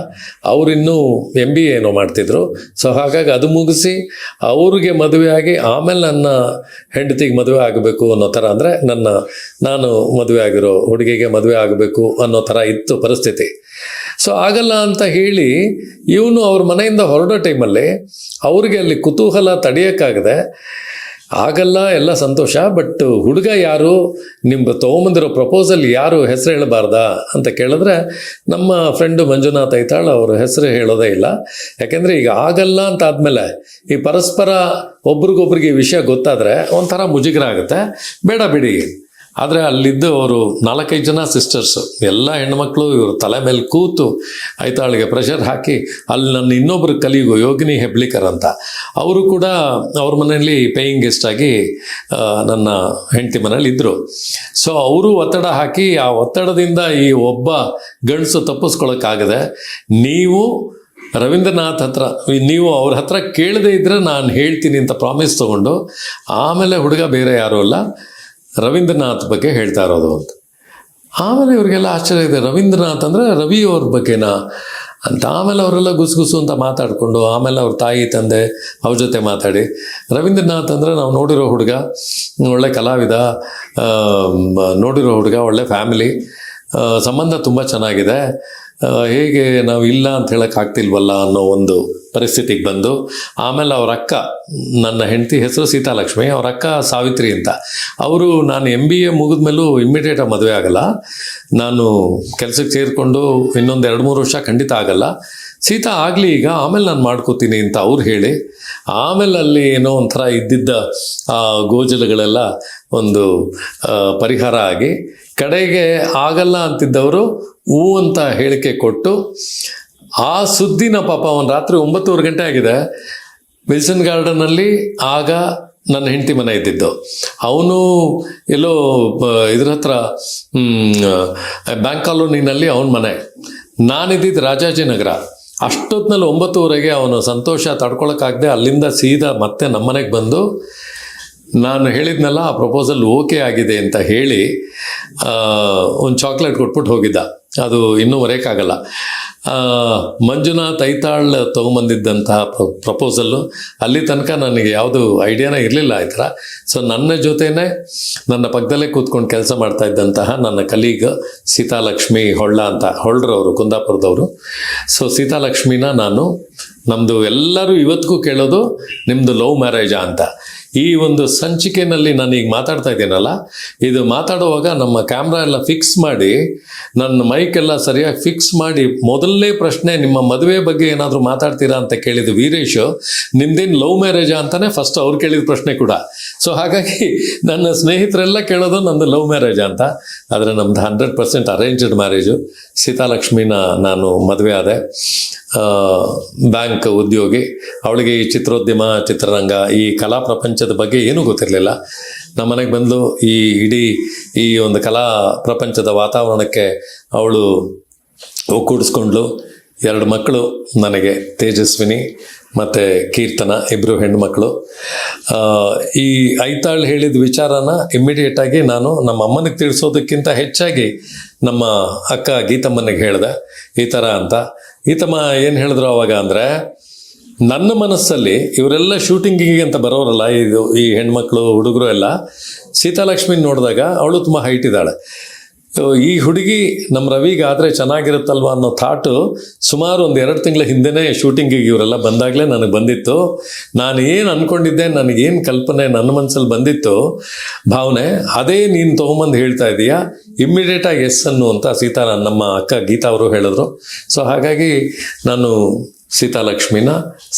ಅವರಿನ್ನೂ ಎಂ ಬಿ ಏನೋ ಮಾಡ್ತಿದ್ರು. ಸೊ ಹಾಗಾಗಿ ಅದು ಮುಗಿಸಿ ಅವ್ರಿಗೆ ಮದುವೆ ಆಗಿ ಆಮೇಲೆ ನನ್ನ ಹೆಂಡತಿಗೆ ಮದುವೆ ಆಗಬೇಕು ಅನ್ನೋ ಥರ ಅಂದರೆ ನನ್ನ, ನಾನು ಮದುವೆ ಆಗಿರೋ ಹುಡುಗಿಗೆ ಮದುವೆ ಆಗಬೇಕು ಅನ್ನೋ ಥರ ಇತ್ತು ಪರಿಸ್ಥಿತಿ. ಸೊ ಆಗಲ್ಲ ಅಂತ ಹೇಳಿ ಇವನು ಅವ್ರ ಮನೆಯಿಂದ ಹೊರಡೋ ಟೈಮಲ್ಲಿ ಅವ್ರಿಗೆ ಅಲ್ಲಿ ಕುತೂಹಲ ತಡೆಯೋಕ್ಕಾಗದೆ, ಆಗಲ್ಲ, ಎಲ್ಲ ಸಂತೋಷ ಬಟ್ ಹುಡುಗ ಯಾರು? ನಿಮ್ಮ ತೊಗೊಂಬಂದಿರೋ ಪ್ರಪೋಸಲ್ ಯಾರು? ಹೆಸರು ಹೇಳಬಾರ್ದಾ? ಅಂತ ಕೇಳಿದ್ರೆ ನಮ್ಮ ಫ್ರೆಂಡು ಮಂಜುನಾಥ್ ಐತಾಳ್ ಅವರು ಹೆಸರು ಹೇಳೋದೇ ಇಲ್ಲ. ಯಾಕೆಂದರೆ ಈಗ ಆಗಲ್ಲ ಅಂತ ಆದಮೇಲೆ ಈ ಪರಸ್ಪರ ಒಬ್ರಿಗೊಬ್ರಿಗೆ ವಿಷಯ ಗೊತ್ತಾದರೆ ಒಂಥರ ಮುಜುಗರ ಆಗುತ್ತೆ. ಬೇಡ ಬಿಡಿ. ಆದರೆ ಅಲ್ಲಿದ್ದು ಅವರು ನಾಲ್ಕೈದು ಜನ ಸಿಸ್ಟರ್ಸ್ ಎಲ್ಲ ಹೆಣ್ಮಕ್ಳು ಇವರು ತಲೆ ಮೇಲೆ ಕೂತು ಐತಾಳಿಗೆ ಪ್ರೆಷರ್ ಹಾಕಿ, ಅಲ್ಲಿ ನನ್ನ ಇನ್ನೊಬ್ಬರು ಕಲಿಗು ಯೋಗಿನಿ ಹೆಬ್ಳಿಕರ್ ಅಂತ. ಅವರು ಕೂಡ ಅವ್ರ ಮನೆಯಲ್ಲಿ ಪೇಯಿಂಗ್ ಗೆಸ್ಟ್ ಆಗಿ ನನ್ನ ಹೆಂಡತಿ ಮನೇಲಿ ಇದ್ದರು ಸೊ ಅವರು ಒತ್ತಡ ಹಾಕಿ, ಆ ಒತ್ತಡದಿಂದ ಈ ಒಬ್ಬ ಗಂಡಸು ತಪ್ಪಿಸ್ಕೊಳಕ್ಕಾಗದೆ, ನೀವು ರವೀಂದ್ರನಾಥ್ ಹತ್ರ, ನೀವು ಅವ್ರ ಹತ್ರ ಕೇಳದೇ ಇದ್ದರೆ ನಾನು ಹೇಳ್ತೀನಿ ಅಂತ ಪ್ರಾಮಿಸ್ ತೊಗೊಂಡು, ಆಮೇಲೆ ಹುಡುಗ ಬೇರೆ ಯಾರೂ ಅಲ್ಲ ರವೀಂದ್ರನಾಥ್ ಬಗ್ಗೆ ಹೇಳ್ತಾ ಇರೋದು ಅಂತ. ಆಮೇಲೆ ಇವರಿಗೆಲ್ಲ ಆಶ್ಚರ್ಯ ಇದೆ. ರವೀಂದ್ರನಾಥ್ ಅಂದರೆ ರವಿ ಅವ್ರ ಬಗ್ಗೆನಾ? ಅಂತ ಆಮೇಲೆ ಅವರೆಲ್ಲ ಗುಸುಗುಸು ಅಂತ ಮಾತಾಡಿಕೊಂಡು, ಆಮೇಲೆ ಅವ್ರ ತಾಯಿ, ತಂದೆ, ಅವ್ರ ಜೊತೆ ಮಾತಾಡಿ. ರವೀಂದ್ರನಾಥ್ ಅಂದರೆ ನಾವು ನೋಡಿರೋ ಹುಡುಗ, ಒಳ್ಳೆ ಕಲಾವಿದ ನೋಡಿರೋ ಹುಡುಗ, ಒಳ್ಳೆ ಫ್ಯಾಮಿಲಿ ಸಂಬಂಧ ತುಂಬ ಚೆನ್ನಾಗಿದೆ. ಹೇಗೆ ನಾವು ಇಲ್ಲ ಅಂತ ಹೇಳಕ್ ಆಗ್ತಿಲ್ವಲ್ಲ ಅನ್ನೋ ಒಂದು ಪರಿಸ್ಥಿತಿಗೆ ಬಂದು ಆಮೇಲೆ ಅವ್ರ ಅಕ್ಕ, ನನ್ನ ಹೆಂಡತಿ ಹೆಸರು ಸೀತಾಲಕ್ಷ್ಮಿ, ಅವ್ರ ಅಕ್ಕ ಸಾವಿತ್ರಿ ಅಂತ. ಅವರು ನಾನು ಎಂ ಬಿ ಎ ಮುಗಿದ್ಮೇಲೂ ಇಮ್ಮಿಡಿಯೇಟಾಗಿ ಮದುವೆ ಆಗಲ್ಲ. ನಾನು ಕೆಲಸಕ್ಕೆ ಸೇರಿಕೊಂಡು ಇನ್ನೊಂದು ಎರಡು ಮೂರು ವರ್ಷ ಖಂಡಿತ ಆಗಲ್ಲ. ಸೀತಾ, ಆಗಲಿ ಈಗ ಆಮೇಲೆ ನಾನು ಮಾಡ್ಕೋತೀನಿ ಅಂತ ಅವ್ರು ಹೇಳಿ, ಆಮೇಲೆ ಅಲ್ಲಿ ಏನೋ ಒಂಥರ ಇದ್ದಿದ್ದ, ಆ, ಗೋಜಲುಗಳೆಲ್ಲ ಒಂದು ಪರಿಹಾರ ಆಗಿ ಕಡೆಗೆ ಆಗಲ್ಲ ಅಂತಿದ್ದವರು ಹೂ ಅಂತ ಹೇಳಿಕೆ ಕೊಟ್ಟು, ಆ ಸುದ್ದಿನ ಪಾಪ ಅವನು ರಾತ್ರಿ ಒಂಬತ್ತುವರೆ ಗಂಟೆ ಆಗಿದೆ. ವಿಲ್ಸನ್ ಗಾರ್ಡನ್ನಲ್ಲಿ ಆಗ ನನ್ನ ಹೆಂಡತಿ ಮನೆ ಇದ್ದಿದ್ದು. ಅವನು ಎಲ್ಲೋ ಇದ್ರ ಹತ್ರ ಬ್ಯಾಂಕ್ ಕಾಲೋನಿನಲ್ಲಿ ಅವನ ಮನೆ. ನಾನಿದ್ದಿದ್ದು ರಾಜಾಜಿನಗರ. ಅಷ್ಟೊತ್ತಿನಲ್ಲಿ ಒಂಬತ್ತುವರೆಗೆ ಅವನು ಸಂತೋಷ ತಡ್ಕೊಳಕ್ಕಾಗದೆ ಅಲ್ಲಿಂದ ಸೀದಾ ಮತ್ತೆ ನಮ್ಮನೆಗೆ ಬಂದು, ನಾನು ಹೇಳಿದ್ನಲ್ಲ, ಆ ಪ್ರಪೋಸಲ್ ಓಕೆ ಆಗಿದೆ ಅಂತ ಹೇಳಿ ಒಂದು ಚಾಕ್ಲೇಟ್ ಕೊಟ್ಬಿಟ್ಟು ಹೋಗಿದ್ದ. ಅದು ಇನ್ನೂ ಮರೆಯೋಕ್ಕಾಗಲ್ಲ ಮಂಜುನಾಥ್ ಐತಾಳ್ ತೊಗೊಂಬಂದಿದ್ದಂತಹ ಪ್ರಪೋಸಲ್ಲು, ಅಲ್ಲಿ ತನಕ ನನಗೆ ಯಾವುದು ಐಡಿಯಾನೇ ಇರಲಿಲ್ಲ ಈ ಥರ. ಸೊ ನನ್ನ ಜೊತೆನೇ ನನ್ನ ಪಕ್ಕದಲ್ಲೇ ಕೂತ್ಕೊಂಡು ಕೆಲಸ ಮಾಡ್ತಾ ಇದ್ದಂತಹ ನನ್ನ ಕಲೀಗ್ ಸೀತಾಲಕ್ಷ್ಮಿ ಹೊಳ್ಳ ಅಂತ, ಹೊಳ್ರವರು, ಕುಂದಾಪುರದವರು. ಸೊ ಸೀತಾಲಕ್ಷ್ಮಿನ ನಾನು ನಮ್ಮದು ಎಲ್ಲರೂ ಇವತ್ತಿಗೂ ಕೇಳೋದು ನಿಮ್ಮದು ಲವ್ ಮ್ಯಾರೇಜಾ ಅಂತ. ಈ ಒಂದು ಸಂಚಿಕೆಯಲ್ಲಿ ನಾನು ಈಗ ಮಾತಾಡ್ತಾ ಇದ್ದೀನಲ್ಲ, ಇದು ಮಾತಾಡುವಾಗ ನಮ್ಮ ಕ್ಯಾಮ್ರಾ ಎಲ್ಲ ಫಿಕ್ಸ್ ಮಾಡಿ, ನನ್ನ ಮೈಕ್ ಎಲ್ಲ ಸರಿಯಾಗಿ ಫಿಕ್ಸ್ ಮಾಡಿ, ಮೊದಲನೇ ಪ್ರಶ್ನೆ, ನಿಮ್ಮ ಮದುವೆ ಬಗ್ಗೆ ಏನಾದರೂ ಮಾತಾಡ್ತೀರಾ ಅಂತ ಕೇಳಿದ ವೀರೇಶ್. ನಿಮ್ದೇನು ಲವ್ ಮ್ಯಾರೇಜಾ ಅಂತಾನೆ ಫಸ್ಟ್ ಅವ್ರು ಕೇಳಿದ ಪ್ರಶ್ನೆ ಕೂಡ. ಸೊ ಹಾಗಾಗಿ ನನ್ನ ಸ್ನೇಹಿತರೆಲ್ಲ ಕೇಳೋದು ನಂದು ಲವ್ ಮ್ಯಾರೇಜ್ ಅಂತ. ಆದರೆ ನಮ್ದು ಹಂಡ್ರೆಡ್ ಪರ್ಸೆಂಟ್ ಅರೇಂಜ್ಡ್ ಮ್ಯಾರೇಜು ಸೀತಾಲಕ್ಷ್ಮಿನ ನಾನು ಮದುವೆ ಆದೆ. ಬ್ಯಾಂಕ್ ಉದ್ಯೋಗಿ. ಅವಳಿಗೆ ಈ ಚಿತ್ರೋದ್ಯಮ, ಚಿತ್ರರಂಗ, ಈ ಕಲಾ ಪ್ರಪಂಚದ ಬಗ್ಗೆ ಏನೂ ಗೊತ್ತಿರಲಿಲ್ಲ. ನಮ್ಮ ಮನೆಗೆ ಬಂದು ಈ ಇಡೀ ಈ ಒಂದು ಕಲಾ ಪ್ರಪಂಚದ ವಾತಾವರಣಕ್ಕೆ ಅವಳು ಒಕ್ಕೂಡಿಸ್ಕೊಂಡ್ಲು ಎರಡು ಮಕ್ಕಳು ನನಗೆ, ತೇಜಸ್ವಿನಿ ಮತ್ತು ಕೀರ್ತನ ಇಬ್ಬರು ಹೆಣ್ಮಕ್ಳು. ಈ ಐತಾಳ್ ಹೇಳಿದ ವಿಚಾರನ ಇಮ್ಮಿಡಿಯೇಟಾಗಿ ನಾನು ನಮ್ಮ ಅಮ್ಮನಿಗೆ ತಿಳಿಸೋದಕ್ಕಿಂತ ಹೆಚ್ಚಾಗಿ ನಮ್ಮ ಅಕ್ಕ ಗೀತಮ್ಮನಿಗೆ ಹೇಳಿದೆ ಈ ಥರ ಅಂತ. ಗೀತಮ್ಮ ಏನು ಹೇಳಿದ್ರು ಅವಾಗ ಅಂದರೆ ನನ್ನ ಮನಸ್ಸಲ್ಲಿ ಇವರೆಲ್ಲ ಶೂಟಿಂಗಿಗೆ ಅಂತ ಬರೋರಲ್ಲ, ಇದು ಈ ಹೆಣ್ಮಕ್ಳು, ಹುಡುಗರು ಎಲ್ಲ. ಸೀತಾಲಕ್ಷ್ಮಿ ನೋಡಿದಾಗ ಅವಳು ತುಂಬ ಹೈಟ್ ಇದ್ದಾಳೆ. ಈ ಹುಡುಗಿ ನಮ್ಮ ರವಿಗೆ ಆದರೆ ಚೆನ್ನಾಗಿರುತ್ತಲ್ವ ಅನ್ನೋ ಥಾಟು ಸುಮಾರು ಒಂದು ಎರಡು ತಿಂಗಳ ಹಿಂದೆನೇ ಶೂಟಿಂಗಿಗೆ ಇವರೆಲ್ಲ ಬಂದಾಗಲೇ ನನಗೆ ಬಂದಿತ್ತು. ನಾನು ಏನು ಅಂದ್ಕೊಂಡಿದ್ದೆ ನನಗೇನು ಕಲ್ಪನೆ ನನ್ನ ಮನಸ್ಸಲ್ಲಿ ಬಂದಿತ್ತು, ಭಾವನೆ, ಅದೇ ನೀನು ತೊಗೊಂಬಂದು ಹೇಳ್ತಾ ಇದೀಯಾ? ಇಮ್ಮಿಡಿಯೇಟಾಗಿ ಎಸ್ ಅನ್ನು ಅಂತ ಸೀತಾ ನಮ್ಮ ಅಕ್ಕ ಗೀತಾ ಅವರು ಹೇಳಿದ್ರು. ಸೊ ಹಾಗಾಗಿ ನಾನು ಸೀತಾಲಕ್ಷ್ಮಿನ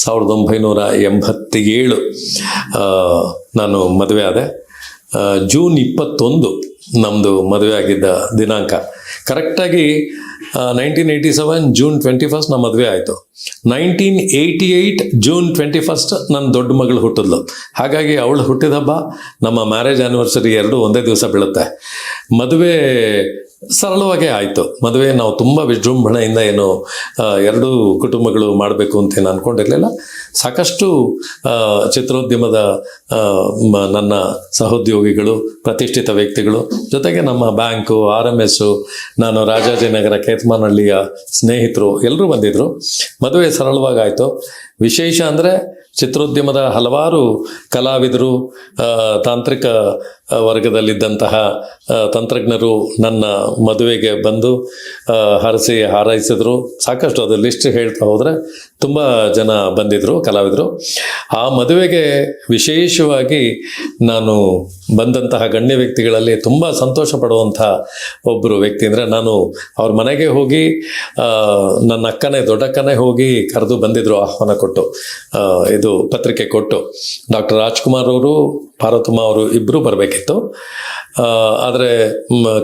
ಸಾವಿರದ ಒಂಬೈನೂರ ಎಂಬತ್ತೇಳು ನಾನು ಮದುವೆ ಆದೆ. ಜೂನ್ ಇಪ್ಪತ್ತೊಂದು ನಮ್ಮದು ಮದುವೆ ಆಗಿದ್ದ ದಿನಾಂಕ. ಕರೆಕ್ಟಾಗಿ nineteen eighty seven June twenty first ನಮ್ಮ ಮದುವೆ ಆಯಿತು. Nineteen eighty eight June twenty first ನನ್ನ ದೊಡ್ಡ ಮಗಳು ಹುಟ್ಟಿದ್ಲು. ಹಾಗಾಗಿ ಅವಳು ಹುಟ್ಟಿದ ಹಬ್ಬ ನಮ್ಮ ಮ್ಯಾರೇಜ್ ಆ್ಯನಿವರ್ಸರಿ ಎರಡು ಒಂದೇ ದಿವಸ ಬೀಳುತ್ತೆ. ಮದುವೆ ಸರಳವಾಗೇ ಆಯಿತು. ಮದುವೆ ನಾವು ತುಂಬ ವಿಜೃಂಭಣೆಯಿಂದ ಏನು ಎರಡೂ ಕುಟುಂಬಗಳು ಮಾಡಬೇಕು ಅಂತ ಏನು ಅಂದ್ಕೊಂಡಿರಲಿಲ್ಲ ಸಾಕಷ್ಟು ಚಿತ್ರೋದ್ಯಮದ ನನ್ನ ಸಹೋದ್ಯೋಗಿಗಳು, ಪ್ರತಿಷ್ಠಿತ ವ್ಯಕ್ತಿಗಳು, ಜೊತೆಗೆ ನಮ್ಮ ಬ್ಯಾಂಕು ಆರ್ ಎಂ ಎಸ್ಸು ನಾನು ರಾಜಾಜಿನಗರ ಕೇತ್ಮಾನಹಳ್ಳಿಯ ಸ್ನೇಹಿತರು ಎಲ್ಲರೂ ಬಂದಿದ್ದರು ಮದುವೆ ಸರಳವಾಗಿ ಆಯಿತು. ವಿಶೇಷ ಅಂದರೆ ಚಿತ್ರೋದ್ಯಮದ ಹಲವಾರು ಕಲಾವಿದರು ತಾಂತ್ರಿಕ ವರ್ಗದಲ್ಲಿದ್ದಂತಹ ತಂತ್ರಜ್ಞರು ನನ್ನ ಮದುವೆಗೆ ಬಂದು ಹರಸಿ ಹಾರೈಸಿದ್ರು. ಸಾಕಷ್ಟು ಅದು ಲಿಸ್ಟ್ ಹೇಳ್ತಾ ಹೋದರೆ ತುಂಬ ಜನ ಬಂದಿದ್ದರು ಕಲಾವಿದರು. ಆ ಮದುವೆಗೆ ವಿಶೇಷವಾಗಿ ನಾನು ಬಂದಂತಹ ಗಣ್ಯ ವ್ಯಕ್ತಿಗಳಲ್ಲಿ ತುಂಬ ಸಂತೋಷ ಪಡುವಂಥ ಒಬ್ಬರು ವ್ಯಕ್ತಿ ಅಂದರೆ ನಾನು ಅವ್ರ ಮನೆಗೆ ಹೋಗಿ ನನ್ನ ಅಕ್ಕನೇ, ದೊಡ್ಡಕ್ಕನೇ ಹೋಗಿ ಕರೆದು ಬಂದಿದ್ದರು ಆಹ್ವಾನ ಕೊಟ್ಟು ಇದು ಪತ್ರಿಕೆ ಕೊಟ್ಟು. ಡಾಕ್ಟರ್ ರಾಜ್ಕುಮಾರ್ ಅವರು ಪಾರ್ವತಮ್ಮ ಅವರು ಇಬ್ಬರು ಬರಬೇಕಿತ್ತು. ಆದರೆ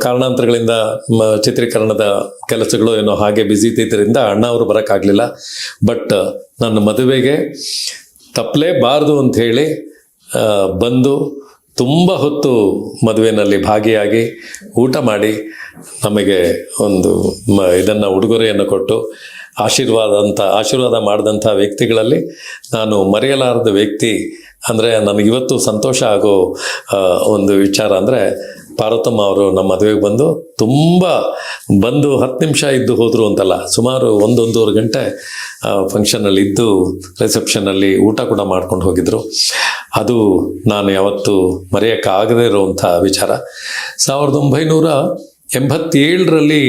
ಕಾರಣಾಂತರಗಳಿಂದ ಚಿತ್ರೀಕರಣದ ಕೆಲಸಗಳು ಏನೋ ಹಾಗೆ ಬ್ಯುಸಿ ಇದ್ದಿದ್ದರಿಂದ ಅಣ್ಣ ಅವರು ಬರೋಕ್ಕಾಗಲಿಲ್ಲ. ಬಟ್ ನನ್ನ ಮದುವೆಗೆ ತಪ್ಪಲೇಬಾರ್ದು ಹೇಳಿ ಬಂದು ತುಂಬ ಹೊತ್ತು ಮದುವೆಯಲ್ಲಿ ಭಾಗಿಯಾಗಿ ಊಟ ಮಾಡಿ ನಮಗೆ ಒಂದು ಇದನ್ನು ಉಡುಗೊರೆಯನ್ನು ಕೊಟ್ಟು ಆಶೀರ್ವಾದ ಅಂತ, ಆಶೀರ್ವಾದ ಮಾಡಿದಂಥ ವ್ಯಕ್ತಿಗಳಲ್ಲಿ ನಾನು ಮರೆಯಲಾರದ ವ್ಯಕ್ತಿ ಅಂದರೆ ನನಗಿವತ್ತು ಸಂತೋಷ ಆಗೋ ಒಂದು ವಿಚಾರ ಅಂದರೆ ಪಾರ್ವತಮ್ಮ ಅವರು ನಮ್ಮ ಮದುವೆಗೆ ಬಂದು ತುಂಬ ಬಂದು ಹತ್ತು ನಿಮಿಷ ಇದ್ದು ಹೋದರು ಅಂತಲ್ಲ, ಸುಮಾರು ಒಂದೊಂದೂವರೆ ಗಂಟೆ ಫಂಕ್ಷನಲ್ಲಿ ಇದ್ದು ರಿಸೆಪ್ಷನಲ್ಲಿ ಊಟ ಕೂಡ ಮಾಡ್ಕೊಂಡು ಹೋಗಿದ್ರು. ಅದು ನಾನು ಯಾವತ್ತು ಮರೆಯೋಕ್ಕಾಗದೇ ಇರುವಂಥ ವಿಚಾರ. ಸಾವಿರದ ಒಂಬೈನೂರ ಎಂಬತ್ತೇಳರಲ್ಲಿ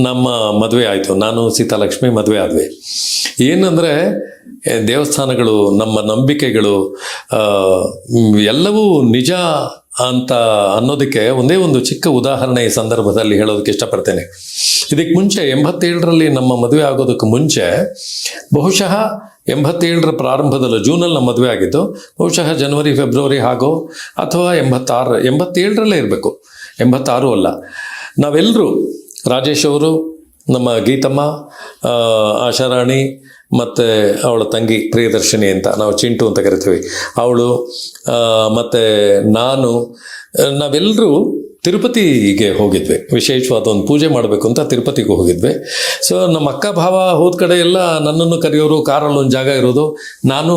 ನಮ್ಮ ಮದುವೆ ಆಯಿತು. ನಾನು ಸೀತಾಲಕ್ಷ್ಮಿ ಮದುವೆ ಆದ್ವಿ. ಏನಂದರೆ ದೇವಸ್ಥಾನಗಳು, ನಮ್ಮ ನಂಬಿಕೆಗಳು ಎಲ್ಲವೂ ನಿಜ ಅಂತ ಅನ್ನೋದಕ್ಕೆ ಒಂದೇ ಒಂದು ಚಿಕ್ಕ ಉದಾಹರಣೆ ಈ ಸಂದರ್ಭದಲ್ಲಿ ಹೇಳೋದಕ್ಕೆ ಇಷ್ಟಪಡ್ತೇನೆ. ಇದಕ್ಕೆ ಮುಂಚೆ ಎಂಬತ್ತೇಳರಲ್ಲಿ ನಮ್ಮ ಮದುವೆ ಆಗೋದಕ್ಕೆ ಮುಂಚೆ, ಬಹುಶಃ ಎಂಬತ್ತೇಳರ ಪ್ರಾರಂಭದಲ್ಲಿ ಜೂನಲ್ಲಿ ನಮ್ಮ ಮದುವೆ ಆಗಿದ್ದು, ಬಹುಶಃ ಜನವರಿ, ಫೆಬ್ರವರಿ ಹಾಗೂ ಅಥವಾ ಎಂಬತ್ತಾರು, ಎಂಬತ್ತೇಳರಲ್ಲೇ ಇರಬೇಕು. ಎಂಬತ್ತಾರು ಅಲ್ಲ. ನಾವೆಲ್ಲರೂ ರಾಜೇಶ್ ಅವರು, ನಮ್ಮ ಗೀತಮ್ಮ ಆಶಾರಾಣಿ ಮತ್ತು ಅವಳ ತಂಗಿ ಪ್ರಿಯದರ್ಶಿನಿ ಅಂತ ನಾವು ಚಿಂಟು ಅಂತ ಕರಿತೀವಿ. ಅವಳು ಮತ್ತು ನಾನು ನಾವೆಲ್ಲರೂ ತಿರುಪತಿಗೆ ಹೋಗಿದ್ವಿ. ವಿಶೇಷವಾದ ಒಂದು ಪೂಜೆ ಮಾಡಬೇಕು ಅಂತ ತಿರುಪತಿಗೆ ಹೋಗಿದ್ವಿ. ಸೊ ನಮ್ಮ ಅಕ್ಕ ಭಾವ ಹೋದ ಕಡೆ ಎಲ್ಲ ನನ್ನನ್ನು ಕರೆಯೋರು, ಕಾರಲ್ಲಿ ಒಂದು ಜಾಗ ಇರೋದು. ನಾನು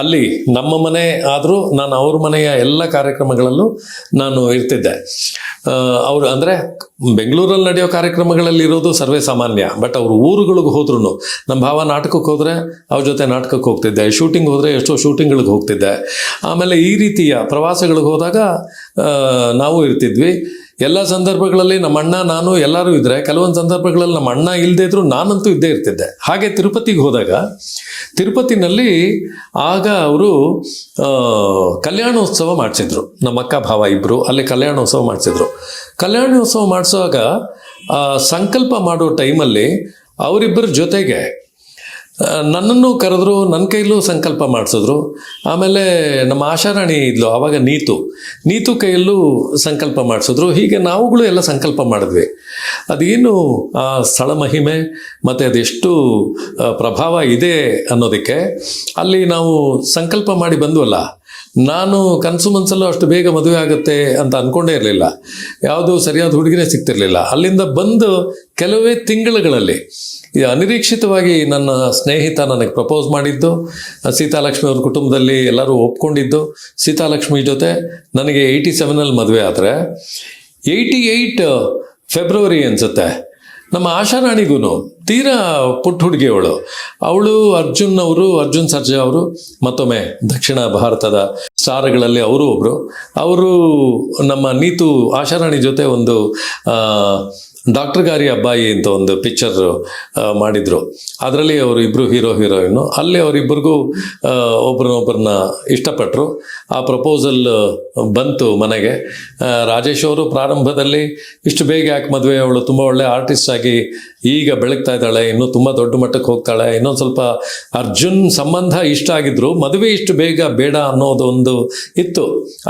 ಅಲ್ಲಿ ನಮ್ಮ ಮನೆ ಆದರೂ ನಾನು ಅವ್ರ ಮನೆಯ ಎಲ್ಲ ಕಾರ್ಯಕ್ರಮಗಳಲ್ಲೂ ನಾನು ಇರ್ತಿದ್ದೆ. ಅವರು ಅಂದರೆ ಬೆಂಗಳೂರಲ್ಲಿ ನಡೆಯೋ ಕಾರ್ಯಕ್ರಮಗಳಲ್ಲಿ ಇರೋದು ಸರ್ವೇ ಸಾಮಾನ್ಯ. ಬಟ್ ಅವರು ಊರುಗಳಿಗೆ ಹೋದ್ರೂ ನಮ್ಮ ಭಾವ ನಾಟಕಕ್ಕೆ ಹೋದರೆ ಅವ್ರ ಜೊತೆ ನಾಟಕಕ್ಕೆ ಹೋಗ್ತಿದ್ದೆ. ಶೂಟಿಂಗ್ ಹೋದರೆ ಎಷ್ಟೋ ಶೂಟಿಂಗ್ಗಳಿಗೆ ಹೋಗ್ತಿದ್ದೆ. ಆಮೇಲೆ ಈ ರೀತಿಯ ಪ್ರವಾಸಗಳಿಗೆ ಹೋದಾಗ ನಾವು ಇರ್ತಿದ್ವಿ. ಎಲ್ಲ ಸಂದರ್ಭಗಳಲ್ಲಿ ನಮ್ಮ ಅಣ್ಣ, ನಾನು, ಎಲ್ಲರೂ ಇದ್ದರೆ ಕೆಲವೊಂದು ಸಂದರ್ಭಗಳಲ್ಲಿ ನಮ್ಮ ಅಣ್ಣ ಇಲ್ಲದೇ ಇದ್ರು ನಾನಂತೂ ಇದ್ದೇ ಇರ್ತಿದ್ದೆ. ಹಾಗೆ ತಿರುಪತಿಗೆ ಹೋದಾಗ, ತಿರುಪತಿನಲ್ಲಿ ಆಗ ಅವರು ಕಲ್ಯಾಣೋತ್ಸವ ಮಾಡಿಸಿದ್ರು. ನಮ್ಮ ಅಕ್ಕ, ಭಾವ ಇಬ್ಬರು ಅಲ್ಲಿ ಕಲ್ಯಾಣೋತ್ಸವ ಮಾಡಿಸಿದ್ರು. ಕಲ್ಯಾಣೋತ್ಸವ ಮಾಡಿಸುವಾಗ ಸಂಕಲ್ಪ ಮಾಡೋ ಟೈಮಲ್ಲಿ ಅವರಿಬ್ಬರ ಜೊತೆಗೆ ನನ್ನನ್ನು ಕರೆದ್ರು ನನ್ನ ಕೈಲೂ ಸಂಕಲ್ಪ ಮಾಡಿಸಿದ್ರು. ಆಮೇಲೆ ನಮ್ಮ ಆಶಾರಾಣಿ ಇದ್ಲು, ಆವಾಗ ನೀತು. ನೀತು ಕೈಯಲ್ಲೂ ಸಂಕಲ್ಪ ಮಾಡಿಸಿದ್ರು. ಹೀಗೆ ನಾವುಗಳು ಎಲ್ಲ ಸಂಕಲ್ಪ ಮಾಡಿದ್ವಿ. ಅದೇನು, ಆ ಸ್ಥಳ ಮಹಿಮೆ, ಮತ್ತು ಅದೆಷ್ಟು ಪ್ರಭಾವ ಇದೆ ಅನ್ನೋದಕ್ಕೆ ಅಲ್ಲಿ ನಾವು ಸಂಕಲ್ಪ ಮಾಡಿ ಬಂದ್ವಲ್ಲ ನಾನು ಕನಸು ಮನಸ್ಸಲ್ಲೂ ಅಷ್ಟು ಬೇಗ ಮದುವೆ ಆಗುತ್ತೆ ಅಂತ ಅಂದ್ಕೊಂಡೇ ಇರಲಿಲ್ಲ. ಯಾವುದು ಸರಿಯಾದ ಹುಡುಗಿನೇ ಸಿಗ್ತಿರಲಿಲ್ಲ. ಅಲ್ಲಿಂದ ಬಂದು ಕೆಲವೇ ತಿಂಗಳುಗಳಲ್ಲಿ ಅನಿರೀಕ್ಷಿತವಾಗಿ ನನ್ನ ಸ್ನೇಹಿತ ನನಗೆ ಪ್ರಪೋಸ್ ಮಾಡಿದ್ದು, ಸೀತಾಲಕ್ಷ್ಮಿ ಅವ್ರ ಕುಟುಂಬದಲ್ಲಿ ಎಲ್ಲರೂ ಒಪ್ಕೊಂಡಿದ್ದು, ಸೀತಾಲಕ್ಷ್ಮಿ ಜೊತೆ ನನಗೆ ಏಯ್ಟಿ ಸೆವೆನಲ್ಲಿ ಮದುವೆ ಆದರೆ ಏಯ್ಟಿ ಏಯ್ಟ್ ಫೆಬ್ರವರಿ ಅನಿಸುತ್ತೆ. ನಮ್ಮ ಆಶಾರಾಣಿಗೂ ತೀರಾ ಪುಟ್ಟ ಹುಡುಗಿ ಅವಳು ಅರ್ಜುನ್ ಅವರು, ಅರ್ಜುನ್ ಸರ್ಜಾ ಅವರು, ಮತ್ತೊಮ್ಮೆ ದಕ್ಷಿಣ ಭಾರತದ ಸ್ಟಾರ್ಗಳಲ್ಲಿ ಅವರು ಒಬ್ರು. ಅವರು ನಮ್ಮ ನೀತು ಆಶಾರಾಣಿ ಜೊತೆ ಒಂದು ಡಾಕ್ಟರ್ ಗಾರಿ ಅಬ್ಬಾಯಿ ಅಂತ ಒಂದು ಪಿಕ್ಚರ್ ಮಾಡಿದ್ರು. ಅದರಲ್ಲಿ ಅವರು ಇಬ್ಬರು ಹೀರೋ, ಹೀರೋಯಿನ್ನು. ಅಲ್ಲಿ ಅವರಿಬ್ಬರಿಗೂ ಒಬ್ರನ್ನೊಬ್ಬರನ್ನ ಇಷ್ಟಪಟ್ಟರು ಆ ಪ್ರಪೋಸಲ್ ಬಂತು ಮನೆಗೆ. ರಾಜೇಶ್ ಅವರು ಪ್ರಾರಂಭದಲ್ಲಿ ಇಷ್ಟು ಬೇಗ ಯಾಕೆ ಮದುವೆ? ಅವಳು ತುಂಬ ಒಳ್ಳೆ ಆರ್ಟಿಸ್ಟ್ ಆಗಿ ಈಗ ಬೆಳಗ್ತಾ ಇದ್ದಾಳೆ, ಇನ್ನೂ ತುಂಬ ದೊಡ್ಡ ಮಟ್ಟಕ್ಕೆ ಹೋಗ್ತಾಳೆ. ಇನ್ನೊಂದು ಸ್ವಲ್ಪ ಅರ್ಜುನ್ ಸಂಬಂಧ ಇಷ್ಟ ಆಗಿದ್ರು. ಮದುವೆ ಇಷ್ಟು ಬೇಗ ಬೇಡ ಅನ್ನೋದು ಒಂದು ಇತ್ತು.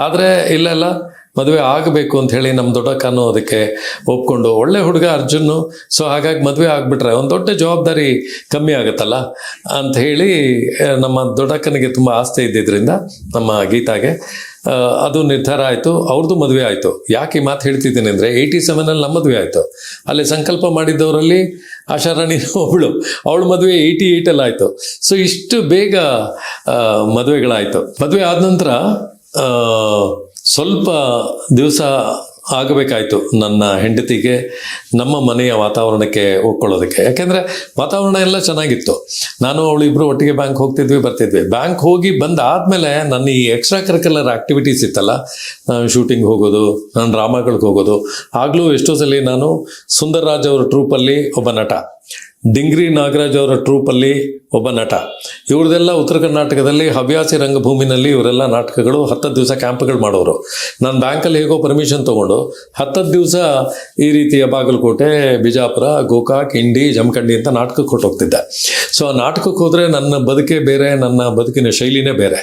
ಆದರೆ ಇಲ್ಲೆಲ್ಲ ಮದುವೆ ಆಗಬೇಕು ಅಂತ ಹೇಳಿ ನಮ್ಮ ದೊಡ್ಡಕ್ಕನೂ ಅದಕ್ಕೆ ಒಪ್ಕೊಂಡು, ಒಳ್ಳೆ ಹುಡುಗ ಅರ್ಜುನ್ ಸೊ ಹಾಗಾಗಿ ಮದುವೆ ಆಗಿಬಿಟ್ರೆ ಒಂದು ದೊಡ್ಡ ಜವಾಬ್ದಾರಿ ಕಮ್ಮಿ ಆಗುತ್ತಲ್ಲ ಅಂತ ಹೇಳಿ ನಮ್ಮ ದೊಡ್ಡಕ್ಕನಿಗೆ ತುಂಬ ಆಸ್ತಿ ಇದ್ದಿದ್ದರಿಂದ ನಮ್ಮ ಗೀತಾಗೆ ಅದು ನಿರ್ಧಾರ ಆಯಿತು ಅವ್ರದ್ದು ಮದುವೆ ಆಯಿತು. ಯಾಕೆ ಈ ಮಾತು ಹೇಳ್ತಿದ್ದೀನಿ ಅಂದರೆ ಏಯ್ಟಿ ಸೆವೆನಲ್ಲಿ ನಮ್ಮ ಮದುವೆ ಆಯಿತು. ಅಲ್ಲಿ ಸಂಕಲ್ಪ ಮಾಡಿದ್ದವರಲ್ಲಿ ಆಶಾರಾಣಿ ಅವಳು ಅವಳು ಮದುವೆ ಏಯ್ಟಿ ಏಯ್ಟಲ್ಲಿ ಆಯಿತು. ಸೊ ಇಷ್ಟು ಬೇಗ ಮದುವೆಗಳಾಯಿತು. ಮದುವೆ ಆದ ನಂತರ ಸ್ವಲ್ಪ ದಿವಸ ಆಗಬೇಕಾಯ್ತು ನನ್ನ ಹೆಂಡತಿಗೆ ನಮ್ಮ ಮನೆಯ ವಾತಾವರಣಕ್ಕೆ ಒಪ್ಕೊಳ್ಳೋದಕ್ಕೆ ಯಾಕೆಂದರೆ ವಾತಾವರಣ ಎಲ್ಲ ಚೆನ್ನಾಗಿತ್ತು. ನಾನು ಅವಳು ಇಬ್ಬರು ಒಟ್ಟಿಗೆ ಬ್ಯಾಂಕ್ ಹೋಗ್ತಿದ್ವಿ, ಬರ್ತಿದ್ವಿ. ಬ್ಯಾಂಕ್ ಹೋಗಿ ಬಂದಾದಮೇಲೆ ನನ್ನ ಈ ಎಕ್ಸ್ಟ್ರಾ ಕರಿಕ್ಯುಲರ್ ಆ್ಯಕ್ಟಿವಿಟೀಸ್ ಇತ್ತಲ್ಲ, ನಾನು ಶೂಟಿಂಗ್ ಹೋಗೋದು, ನಾನು ಡ್ರಾಮಾಗಳಿಗೆ ಹೋಗೋದು. ಆಗಲೂ ಎಷ್ಟೋ ಸಲ ನಾನು ಸುಂದರ್ರಾಜ್ ಅವರ ಟ್ರೂಪಲ್ಲಿ ಒಬ್ಬ ನಟ. ಡಿಂಗ್ರಿ ನಾಗರಾಜ್ ಅವರ ಟ್ರೂಪಲ್ಲಿ ಒಬ್ಬ ನಟ. ಇವ್ರದೆಲ್ಲ ಉತ್ತರ ಕರ್ನಾಟಕದಲ್ಲಿ ಹವ್ಯಾಸಿ ರಂಗಭೂಮಿನಲ್ಲಿ ಇವರೆಲ್ಲ ನಾಟಕಗಳು ಹತ್ತತ್ತು ದಿವಸ ಕ್ಯಾಂಪ್ಗಳು ಮಾಡೋರು. ನಾನು ಬ್ಯಾಂಕಲ್ಲಿ ಹೇಗೋ ಪರ್ಮಿಷನ್ ತೊಗೊಂಡು ಹತ್ತತ್ತು ದಿವಸ ಈ ರೀತಿಯ ಬಾಗಲಕೋಟೆ, ಬಿಜಾಪುರ, ಗೋಕಾಕ್, ಇಂಡಿ, ಜಮಖಂಡಿ ಅಂತ ನಾಟಕಕ್ಕೆ ಹೋಗ್ತಿದ್ದೆ ಸೊ ಆ ನಾಟಕಕ್ಕೆ ಹೋದರೆ ನನ್ನ ಬದುಕೇ ಬೇರೆ, ನನ್ನ ಬದುಕಿನ ಶೈಲಿನೇ ಬೇರೆ.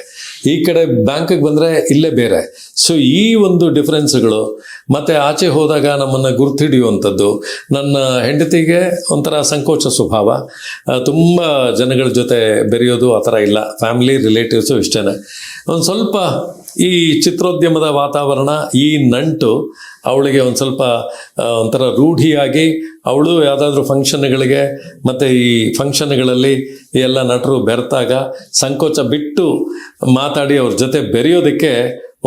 ಈ ಕಡೆ ಬ್ಯಾಂಕಿಗೆ ಬಂದರೆ ಇಲ್ಲೇ ಬೇರೆ. ಸೊ ಈ ಒಂದು ಡಿಫ್ರೆನ್ಸ್ಗಳು ಮತ್ತು ಆಚೆ ಹೋದಾಗ ನಮ್ಮನ್ನು ಗುರ್ತಿಡಿಯುವಂಥದ್ದು ನನ್ನ ಹೆಂಡತಿಗೆ ಒಂಥರ ಸಂಕೋಚ ಸ್ವಭಾವ. ತುಂಬ ಜನಗಳ ಜೊತೆ ಬೆರೆಯೋದು ಆ ಥರ ಇಲ್ಲ. ಫ್ಯಾಮಿಲಿ ರಿಲೇಟಿವ್ಸು ಇಷ್ಟೇ ಒಂದು ಸ್ವಲ್ಪ ಈ ಚಿತ್ರೋದ್ಯಮದ ವಾತಾವರಣ, ಈ ನಂಟು ಅವಳಿಗೆ ಒಂದು ಸ್ವಲ್ಪ ಒಂಥರ ರೂಢಿಯಾಗಿ ಅವಳು ಯಾವುದಾದ್ರೂ ಫಂಕ್ಷನ್ಗಳಿಗೆ ಮತ್ತು ಈ ಫಂಕ್ಷನ್ಗಳಲ್ಲಿ ಎಲ್ಲ ನಟರು ಬೆರೆತಾಗ ಸಂಕೋಚ ಬಿಟ್ಟು ಮಾತಾಡಿ ಅವ್ರ ಜೊತೆ ಬೆರೆಯೋದಕ್ಕೆ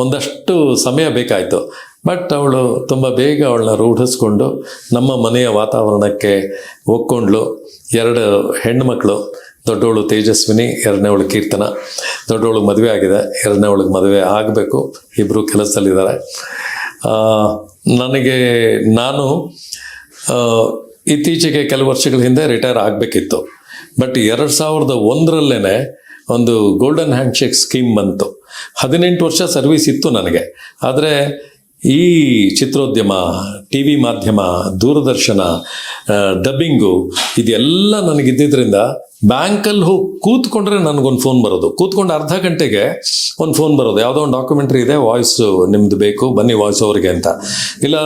ಒಂದಷ್ಟು ಸಮಯ ಬೇಕಾಯಿತು. ಬಟ್ ಅವಳು ತುಂಬ ಬೇಗ ಅವಳನ್ನ ರೂಢಿಸ್ಕೊಂಡು ನಮ್ಮ ಮನೆಯ ವಾತಾವರಣಕ್ಕೆ ಒಕ್ಕೊಂಡ್ಳು ಎರಡು ಹೆಣ್ಮಕ್ಳು ದೊಡ್ಡವಳು ತೇಜಸ್ವಿನಿ, ಎರಡನೇವಳು ಕೀರ್ತನ. ದೊಡ್ಡವಳು ಮದುವೆ ಆಗಿದೆ, ಎರಡನೇವಳಿಗೆ ಮದುವೆ ಆಗಬೇಕು. ಇಬ್ಬರು ಕೆಲಸದಲ್ಲಿದ್ದಾರೆ. ನನಗೆ, ನಾನು ಇತ್ತೀಚೆಗೆ ಕೆಲವು ವರ್ಷಗಳ ಹಿಂದೆ ರಿಟೈರ್ ಆಗಬೇಕಿತ್ತು. ಬಟ್ ಎರಡು ಸಾವಿರದ ಒಂದರಲ್ಲೇ ಒಂದು ಗೋಲ್ಡನ್ ಹ್ಯಾಂಡ್ಶೇಕ್ ಸ್ಕೀಮ್ ಬಂತು. ಹದಿನೆಂಟು ವರ್ಷ ಸರ್ವಿಸ್ ಇತ್ತು ನನಗೆ. ಆದರೆ ಈ ಚಿತ್ರೋದ್ಯಮ ಟಿ ವಿ ಮಾಧ್ಯಮ, ದೂರದರ್ಶನ ಡಬ್ಬಿಂಗು ಇದೆಲ್ಲ ನನಗಿದ್ದಿದ್ದರಿಂದ ಬ್ಯಾಂಕಲ್ಲಿ ಹೋಗಿ ಕೂತ್ಕೊಂಡ್ರೆ ನನಗೊಂದು ಫೋನ್ ಬರೋದು. ಕೂತ್ಕೊಂಡು ಅರ್ಧ ಗಂಟೆಗೆ ಒಂದು ಫೋನ್ ಬರೋದು. ಯಾವುದೋ ಒಂದು ಡಾಕ್ಯುಮೆಂಟ್ರಿ ಇದೆ ವಾಯ್ಸ್ ನಿಮ್ಮದು ಬೇಕು, ಬನ್ನಿ ವಾಯ್ಸ್ ಅವರಿಗೆ ಅಂತ. ಇಲ್ಲ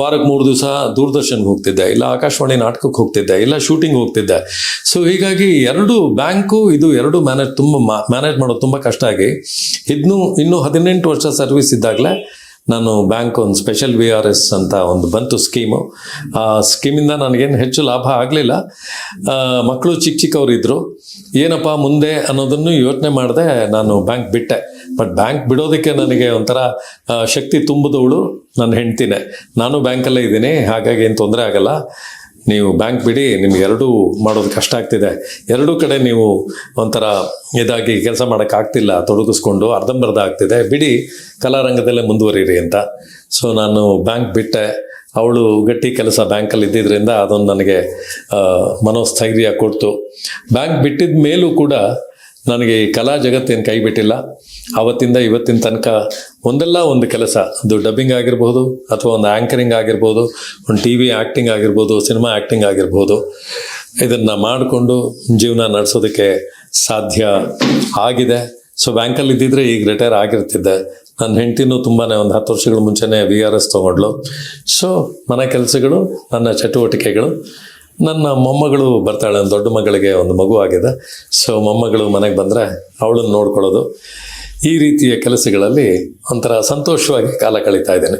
ವಾರಕ್ಕೆ ಮೂರು ದಿವಸ ದೂರದರ್ಶನ್ಗೆ ಹೋಗ್ತಿದ್ದೆ, ಇಲ್ಲ ಆಕಾಶವಾಣಿ ನಾಟಕಕ್ಕೆ ಹೋಗ್ತಿದ್ದೆ, ಇಲ್ಲ ಶೂಟಿಂಗ್ ಹೋಗ್ತಿದ್ದೆ. ಸೊ ಹೀಗಾಗಿ ಎರಡು ಬ್ಯಾಂಕು, ಇದು ಎರಡು ಮ್ಯಾನೇಜ್ ತುಂಬ ಮ್ಯಾನೇಜ್ ಮಾಡೋದು ತುಂಬ ಕಷ್ಟ ಆಗಿ ಇದನ್ನು ಇನ್ನೂ ಹದಿನೆಂಟು ವರ್ಷ ಸರ್ವಿಸ್ ಇದ್ದಾಗಲೇ ನಾನು ಬ್ಯಾಂಕ್ ಒಂದು ಸ್ಪೆಷಲ್ ವಿ ಆರ್ ಎಸ್ ಅಂತ ಒಂದು ಬಂತು ಸ್ಕೀಮು. ಆ ಸ್ಕೀಮಿಂದ ನನಗೇನು ಹೆಚ್ಚು ಲಾಭ ಆಗಲಿಲ್ಲ. ಮಕ್ಕಳು ಚಿಕ್ಕ ಚಿಕ್ಕವರಿದ್ದರು ಏನಪ್ಪ ಮುಂದೆ ಅನ್ನೋದನ್ನು ಯೋಚನೆ ಮಾಡಿದೆ ನಾನು ಬ್ಯಾಂಕ್ ಬಿಟ್ಟೆ. ಬಟ್ ಬ್ಯಾಂಕ್ ಬಿಡೋದಕ್ಕೆ ನನಗೆ ಒಂಥರ ಶಕ್ತಿ ತುಂಬಿದವಳು ನನ್ನ ಹೆಂಡ್ತಿನೇ. ನಾನು ಬ್ಯಾಂಕಲ್ಲೇ ಇದ್ದೀನಿ, ಹಾಗಾಗಿ ಏನು ತೊಂದರೆ ಆಗಲ್ಲ. ನೀವು ಬ್ಯಾಂಕ್ ಬಿಡಿ, ನಿಮ್ಗೆ ಎರಡೂ ಮಾಡೋದು ಕಷ್ಟ ಆಗ್ತಿದೆ. ಎರಡೂ ಕಡೆ ನೀವು ಒಂಥರ ಇದಾಗಿ ಕೆಲಸ ಮಾಡೋಕ್ಕಾಗ್ತಿಲ್ಲ ತೊಡಗಿಸ್ಕೊಂಡು ಅರ್ಧಂಬರ್ಧ ಆಗ್ತಿದೆ. ಬಿಡಿ, ಕಲಾರಂಗದಲ್ಲೇ ಮುಂದುವರಿರಿ ಅಂತ. ಸೊ ನಾನು ಬ್ಯಾಂಕ್ ಬಿಟ್ಟೆ. ಅವಳು ಗಟ್ಟಿ ಕೆಲಸ ಬ್ಯಾಂಕಲ್ಲಿ ಇದ್ದಿದ್ದರಿಂದ ಅದೊಂದು ನನಗೆ ಮನೋಸ್ಥೈರ್ಯ ಕೊಡ್ತು. ಬ್ಯಾಂಕ್ ಬಿಟ್ಟಿದ ಮೇಲೂ ಕೂಡ ನನಗೆ ಈ ಕಲಾ ಜಗತ್ತೇನು ಕೈ ಬಿಟ್ಟಿಲ್ಲ. ಆವತ್ತಿಂದ ಇವತ್ತಿನ ತನಕ ಒಂದಲ್ಲ ಒಂದು ಕೆಲಸ. ಅದು ಡಬ್ಬಿಂಗ್ ಆಗಿರ್ಬೋದು ಅಥವಾ ಒಂದು ಆ್ಯಂಕರಿಂಗ್ ಆಗಿರ್ಬೋದು, ಒಂದು ಟಿ ವಿ ಆ್ಯಕ್ಟಿಂಗ್ ಆಗಿರ್ಬೋದು ಸಿನಿಮಾ ಆ್ಯಕ್ಟಿಂಗ್ ಆಗಿರ್ಬೋದು. ಇದನ್ನು ಮಾಡಿಕೊಂಡು ಜೀವನ ನಡೆಸೋದಕ್ಕೆ ಸಾಧ್ಯ ಆಗಿದೆ. ಸೊ ಬ್ಯಾಂಕಲ್ಲಿ ಇದ್ದಿದ್ರೆ ಈಗ ರಿಟೈರ್ ಆಗಿರ್ತಿದ್ದೆ. ನನ್ನ ಹೆಂಡ್ತಿನೂ ತುಂಬಾ ಒಂದು ಹತ್ತು ವರ್ಷಗಳ ಮುಂಚೆನೇ ವಿ ಆರ್ ಎಸ್ ತೊಗೊಂಡ್ಳು. ಸೊ ಮನೆ ಕೆಲಸಗಳು, ನನ್ನ ಚಟುವಟಿಕೆಗಳು. ನನ್ನ ಮೊಮ್ಮಗಳು ಬರ್ತಾಳೆ ದೊಡ್ಡ ಮಗಳಿಗೆ ಒಂದು ಮಗು ಆಗಿದೆ. ಸೊ ಮೊಮ್ಮಗಳು ಮನೆಗೆ ಬಂದರೆ ಅವಳನ್ನು ನೋಡ್ಕೊಳ್ಳೋದು. ಈ ರೀತಿಯ ಕೆಲಸಗಳಲ್ಲಿ ಒಂಥರ ಸಂತೋಷವಾಗಿ ಕಾಲ ಕಳೀತಾ ಇದ್ದೇನೆ.